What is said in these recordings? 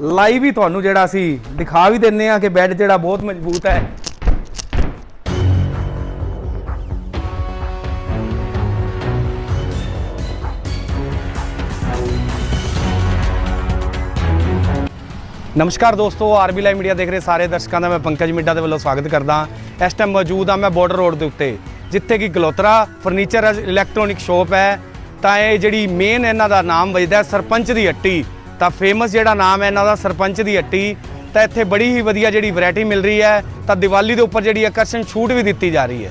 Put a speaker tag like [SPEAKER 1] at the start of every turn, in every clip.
[SPEAKER 1] Live ਹੀ ਤੁਹਾਨੂੰ ਜਿਹੜਾ ਅਸੀਂ ਦਿਖਾ ਵੀ ਦਿੰਨੇ ਆ ਕਿ ਬੈੱਡ ਜਿਹੜਾ ਬਹੁਤ ਮਜ਼ਬੂਤ ਹੈ। ਨਮਸਕਾਰ ਦੋਸਤੋ, ਆਰਬੀ ਲਾਈਵ ਮੀਡੀਆ ਦੇਖ ਰਹੇ ਸਾਰੇ ਦਰਸ਼ਕਾਂ ਦਾ ਮੈਂ ਪੰਕਜ ਮਿੱਡਾ ਦੇ ਵੱਲੋਂ ਸਵਾਗਤ ਕਰਦਾ ਇਸ ਟਾਈਮ ਮੌਜੂਦ ਆ ਮੈਂ ਬਾਰਡਰ ਰੋਡ ਦੇ ਉੱਤੇ, ਜਿੱਥੇ ਕਿ ਗਲੋਤਰਾ ਫਰਨੀਚਰ ਇਲੈਕਟ੍ਰੋਨਿਕ ਸ਼ੋਪ ਹੈ। ਤਾਂ ਇਹ ਜਿਹੜੀ ਮੇਨ ਇਹਨਾਂ ਦਾ ਨਾਮ ਵਜਦਾ ਸਰਪੰਚ ਦੀ ਹੱਟੀ। ਤਾਂ ਫੇਮਸ ਜਿਹੜਾ ਨਾਮ ਹੈ ਇਹਨਾਂ ਦਾ ਸਰਪੰਚ ਦੀ ਹੱਟੀ, ਤਾਂ ਇੱਥੇ ਬੜੀ ਹੀ ਵਧੀਆ ਜਿਹੜੀ ਵੈਰਾਈਟੀ ਮਿਲ ਰਹੀ ਹੈ, ਤਾਂ ਦੀਵਾਲੀ ਦੇ ਉੱਪਰ ਜਿਹੜੀ ਆਕਰਸ਼ਣ ਛੂਟ ਵੀ ਦਿੱਤੀ ਜਾ ਰਹੀ ਹੈ।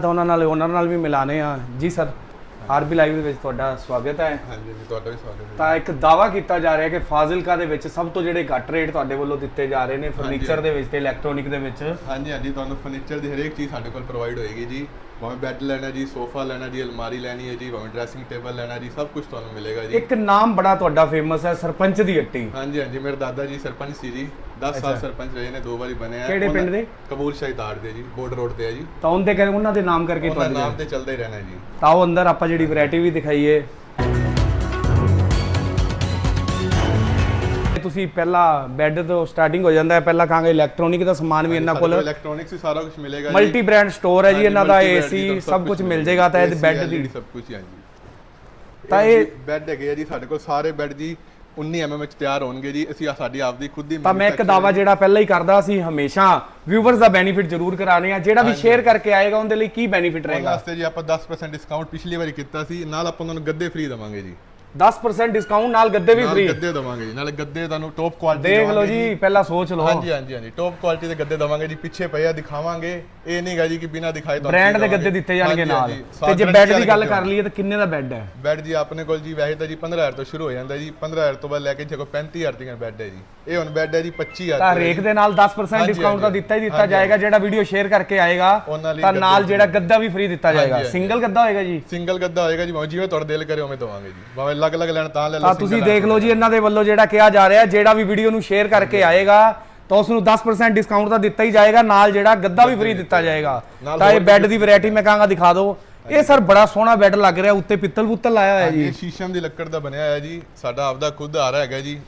[SPEAKER 1] ਤਾਂ ਉਹਨਾਂ ਨਾਲ ਓਨਰ ਨਾਲ ਵੀ ਮਿਲਾਨੇ ਆ। ਜੀ ਸਰ ਆਰਬੀ ਲਾਈਵ ਦੇ ਵਿੱਚ ਤੁਹਾਡਾ ਸਵਾਗਤ ਹੈ।
[SPEAKER 2] ਹਾਂਜੀ ਜੀ ਤੁਹਾਡਾ ਵੀ ਸਵਾਗਤ ਹੈ।
[SPEAKER 1] ਤਾਂ ਇੱਕ ਦਾਵਾ ਕੀਤਾ ਜਾ ਰਿਹਾ ਕਿ ਫਾਜ਼ਿਲਕਾ ਦੇ ਵਿੱਚ ਸਭ ਤੋਂ ਜਿਹੜੇ ਘੱਟ ਰੇਟ ਤੁਹਾਡੇ ਵੱਲੋਂ ਦਿੱਤੇ ਜਾ ਰਹੇ ਨੇ ਫਰਨੀਚਰ ਦੇ ਵਿੱਚ ਤੇ ਇਲੈਕਟ੍ਰੋਨਿਕ ਦੇ ਵਿੱਚ।
[SPEAKER 2] ਹਾਂਜੀ ਹਾਂਜੀ ਤੁਹਾਨੂੰ ਫਰਨੀਚਰ ਦੀ ਹਰੇਕ ਚੀਜ਼ ਸਾਡੇ ਕੋਲ ਪ੍ਰੋਵਾਈਡ ਹੋਏਗੀ ਜੀ। ਭਾਵੇਂ ਬੈੱਡ ਲੈਣਾ ਜੀ ਸੋਫਾ ਲੈਣਾ ਜੀ ਅਲਮਾਰੀ ਲੈਣੀ ਹੈ ਜੀ ਭਾਵੇਂ ਡਰੈਸਿੰਗ ਟੇਬਲ ਲੈਣਾ ਜੀ ਸਭ ਕੁਝ ਤੁਹਾਨੂੰ ਮਿਲੇਗਾ ਜੀ
[SPEAKER 1] ਇੱਕ ਨਾਮ ਬੜਾ ਤੁਹਾਡਾ ਫੇਮਸ ਹੈ ਸਰਪੰਚ ਦੀ ਹੱਟੀ
[SPEAKER 2] ਹਾਂਜੀ ਹਾਂਜੀ ਮੇਰੇ ਦਾਦਾ ਜੀ ਸਰਪੰਚ ਸੀ ਜੀ 10 ਸਾਲ ਸਰਪੰਚ ਰਹੇ ਨੇ ਦੋ ਵਾਰੀ ਬਣੇ ਆ
[SPEAKER 1] ਕਿਹੜੇ ਪਿੰਡ ਦੇ?
[SPEAKER 2] ਕਬੂਲ ਸ਼ਹੀਦਾਰ ਦੇ ਜੀ ਬੋਰਡ ਰੋਡ ਤੇ ਹੈ ਜੀ
[SPEAKER 1] ਤਾਂ ਉਹਦੇ ਕਰ ਉਹਨਾਂ ਦੇ ਨਾਮ ਕਰਕੇ ਤੁਹਾਡੇ
[SPEAKER 2] ਨਾਮ ਤੇ ਚੱਲਦਾ ਹੀ ਰਹਿਣਾ ਜੀ
[SPEAKER 1] ਤਾਂ ਉਹ ਅੰਦਰ ਆਪਾਂ ਜਿਹੜੀ ਵੈਰਾਈਟੀ ਵੀ ਦਿਖਾਈਏ ਤੁਸੀਂ ਪਹਿਲਾਂ ਬੈੱਡ ਤੋਂ ਸਟਾਰਟਿੰਗ ਹੋ ਜਾਂਦਾ ਹੈ ਪਹਿਲਾਂ ਕਹਾਂਗੇ ਇਲੈਕਟ੍ਰੋਨਿਕ ਦਾ ਸਮਾਨ ਵੀ ਇਹਨਾਂ ਕੋਲ।
[SPEAKER 2] ਇਲੈਕਟ੍ਰੋਨਿਕਸ ਵੀ ਸਾਰਾ ਕੁਝ ਮਿਲੇਗਾ ਜੀ।
[SPEAKER 1] ਮਲਟੀ ਬ੍ਰਾਂਡ ਸਟੋਰ ਹੈ ਜੀ ਇਹਨਾਂ ਦਾ ਏਸੀ ਸਭ ਕੁਝ ਮਿਲ ਜਾਏਗਾ ਤਾਂ ਇਹ ਬੈੱਡ ਦੀ।
[SPEAKER 2] ਸਭ ਕੁਝ ਹੀ ਹਾਂਜੀ।
[SPEAKER 1] ਤਾਂ ਇਹ-
[SPEAKER 2] ਬੈੱਡ ਹੈਗੇ ਜੀ ਸਾਡੇ ਕੋਲ ਸਾਰੇ ਬੈੱਡ ਜੀ 19 mm ਵਿੱਚ ਤਿਆਰ ਹੋਣਗੇ ਜੀ। ਅਸੀਂ ਸਾਡੀ ਆਪਦੀ ਖੁਦ ਦੀ
[SPEAKER 1] ਤਾਂ ਮੈਂ ਇੱਕ ਦਾਵਾ ਜਿਹੜਾ ਪਹਿਲਾਂ ਹੀ ਕਰਦਾ ਸੀ ਹਮੇਸ਼ਾ ਵਿਊਵਰਸ ਦਾ ਬੈਨੀਫਿਟ ਜ਼ਰੂਰ ਕਰਾਣੇ ਆ। ਜਿਹੜਾ ਵੀ ਸ਼ੇਅਰ ਕਰਕੇ ਆਏਗਾ ਉਹਦੇ ਲਈ ਕੀ ਬੈਨੀਫਿਟ ਰਹੇਗਾ?
[SPEAKER 2] ਵਾਸਤੇ ਜੀ ਆਪਾਂ 10% ਡਿਸਕਾਊਂਟ ਪਿਛਲੀ ਵਾਰੀ ਕੀਤਾ ਸੀ ਨਾਲ ਆਪਾਂ ਉਹਨਾਂ ਨੂੰ ਗੱਦੇ ਫ੍ਰੀ ਦਵਾਂਗੇ ਜੀ।
[SPEAKER 1] 10% ਡਿਸਕਾਊਂਟ ਨਾਲ ਗੱਦੇ ਵੀ ਫ੍ਰੀ
[SPEAKER 2] ਗੱਦੇ ਦਵਾਂਗੇ ਜੀ ਨਾਲੇ ਗੱਦੇ ਤੁਹਾਨੂੰ ਟੌਪ ਕੁਆਲਿਟੀ
[SPEAKER 1] ਦੇਖ ਲਓ ਜੀ ਪਹਿਲਾਂ ਸੋਚ ਲਓ।
[SPEAKER 2] ਹਾਂਜੀ ਹਾਂਜੀ ਹਾਂਜੀ ਟੌਪ ਕੁਆਲਿਟੀ ਦੇ ਗੱਦੇ ਦਵਾਂਗੇ ਜੀ ਪਿੱਛੇ ਪਏ ਆ ਦਿਖਾਵਾਂਗੇ। ਇਹ ਨਹੀਂਗਾ ਜੀ ਕਿ ਬਿਨਾ ਦਿਖਾਏ ਤੁਹਾਨੂੰ
[SPEAKER 1] ਬ੍ਰਾਂਡ ਦੇ ਗੱਦੇ। ਦਿੱਤੇ ਜਾਣਗੇ ਨਾਲ। ਤੇ ਜੇ ਬੈੱਡ ਦੀ ਗੱਲ ਕਰ ਲਈਏ ਤਾਂ ਕਿੰਨੇ ਦਾ ਬੈੱਡ ਹੈ?
[SPEAKER 2] ਬੈੱਡ ਜੀ ਆਪਣੇ ਕੋਲ ਜੀ ਵੈਸੇ ਤਾਂ ਜੀ 15000 ਤੋਂ ਸ਼ੁਰੂ ਹੋ ਜਾਂਦਾ ਜੀ 15000 ਤੋਂ ਬਾਅਦ ਲੈ ਕੇ ਦੇਖੋ 35000 ਤੱਕ ਬੈੱਡ ਹੈ ਜੀ। ਇਹ ਹੁਣ ਬੈੱਡ ਹੈ ਜੀ 25000
[SPEAKER 1] ਤਾਂ ਰੇਕ ਦੇ ਨਾਲ 10%
[SPEAKER 2] ਹਾਂਜੀ,
[SPEAKER 1] ਡਿਸਕਾਊਂਟ ਤਾਂ ਦਿੱਤਾ ਹੀ ਦਿੱਤਾ ਜਾਏਗਾ ਜਿਹੜਾ ਵੀਡੀਓ ਸ਼ੇਅਰ ਕਰਕੇ ਆਏਗਾ ਤਾਂ ਨਾਲ। ਜਿਹੜਾ ਗੱਦਾ ਵੀ ਫ੍ਰੀ ਦਿੱਤਾ ਜਾਏਗਾ। ਸਿੰਗਲ ਗੱਦਾ ਹੋਏਗਾ ਜੀ?
[SPEAKER 2] ਸਿੰਗਲ ਗੱਦਾ ਹੋਏਗਾ ਜੀ ਜਿਵੇਂ ਤੁਹਾਡਾ ਦਿਲ ਕਰੇ ਉਵੇਂ ਦਵਾਂਗੇ ਜੀ। ਭਾਵੇਂ ਅਲੱਗ-ਅਲੱਗ ਲੈਣ ਤਾਂ ਲੈ ਲਓ
[SPEAKER 1] ਤਾਂ ਤੁਸੀਂ ਦੇਖ ਲਓ ਜੀ ਇਹਨਾਂ ਦੇ ਵੱਲੋਂ ਜਿਹੜਾ ਕਿਹਾ ਜਾ ਰਿਹਾ ਜਿਹੜਾ ਵੀ ਵੀਡੀਓ ਨੂੰ ਸ਼ੇਅਰ ਕਰਕੇ ਆਏਗਾ ਤਾਂ ਉਸ ਨੂੰ 10% ਡਿਸਕਾਊਂਟ ਤਾਂ ਦਿੱਤਾ ਹੀ ਜਾਏਗਾ ਨਾਲ ਜਿਹੜਾ ਗੱਦਾ ਵੀ ਫ੍ਰੀ ਦਿੱਤਾ ਜਾਏਗਾ। ਤਾਂ ਇਹ ਬੈੱਡ ਦੀ ਵੈਰਾਈਟੀ ਮੈਂ ਕਹਾਂਗਾ ਦਿਖਾ ਦਿਓ। ਇਹ ਸਰ ਬੜਾ ਸੋਹਣਾ ਬੈੱਡ ਲੱਗ ਰਿਹਾ ਉੱਤੇ ਪਿੱਤਲ ਪੁੱਤਲ ਲਾਇਆ ਹੋਇਆ ਜੀ।
[SPEAKER 2] ਇਹ ਸ਼ੀਸ਼ਮ ਦੀ ਲੱਕੜ ਦਾ ਬਣਿਆ ਹੋਇਆ ਜੀ ਸਾਡਾ ਆਪਦਾ ਖੁਦ ਆ ਰਿਹਾ ਹੈਗਾ ਜੀ।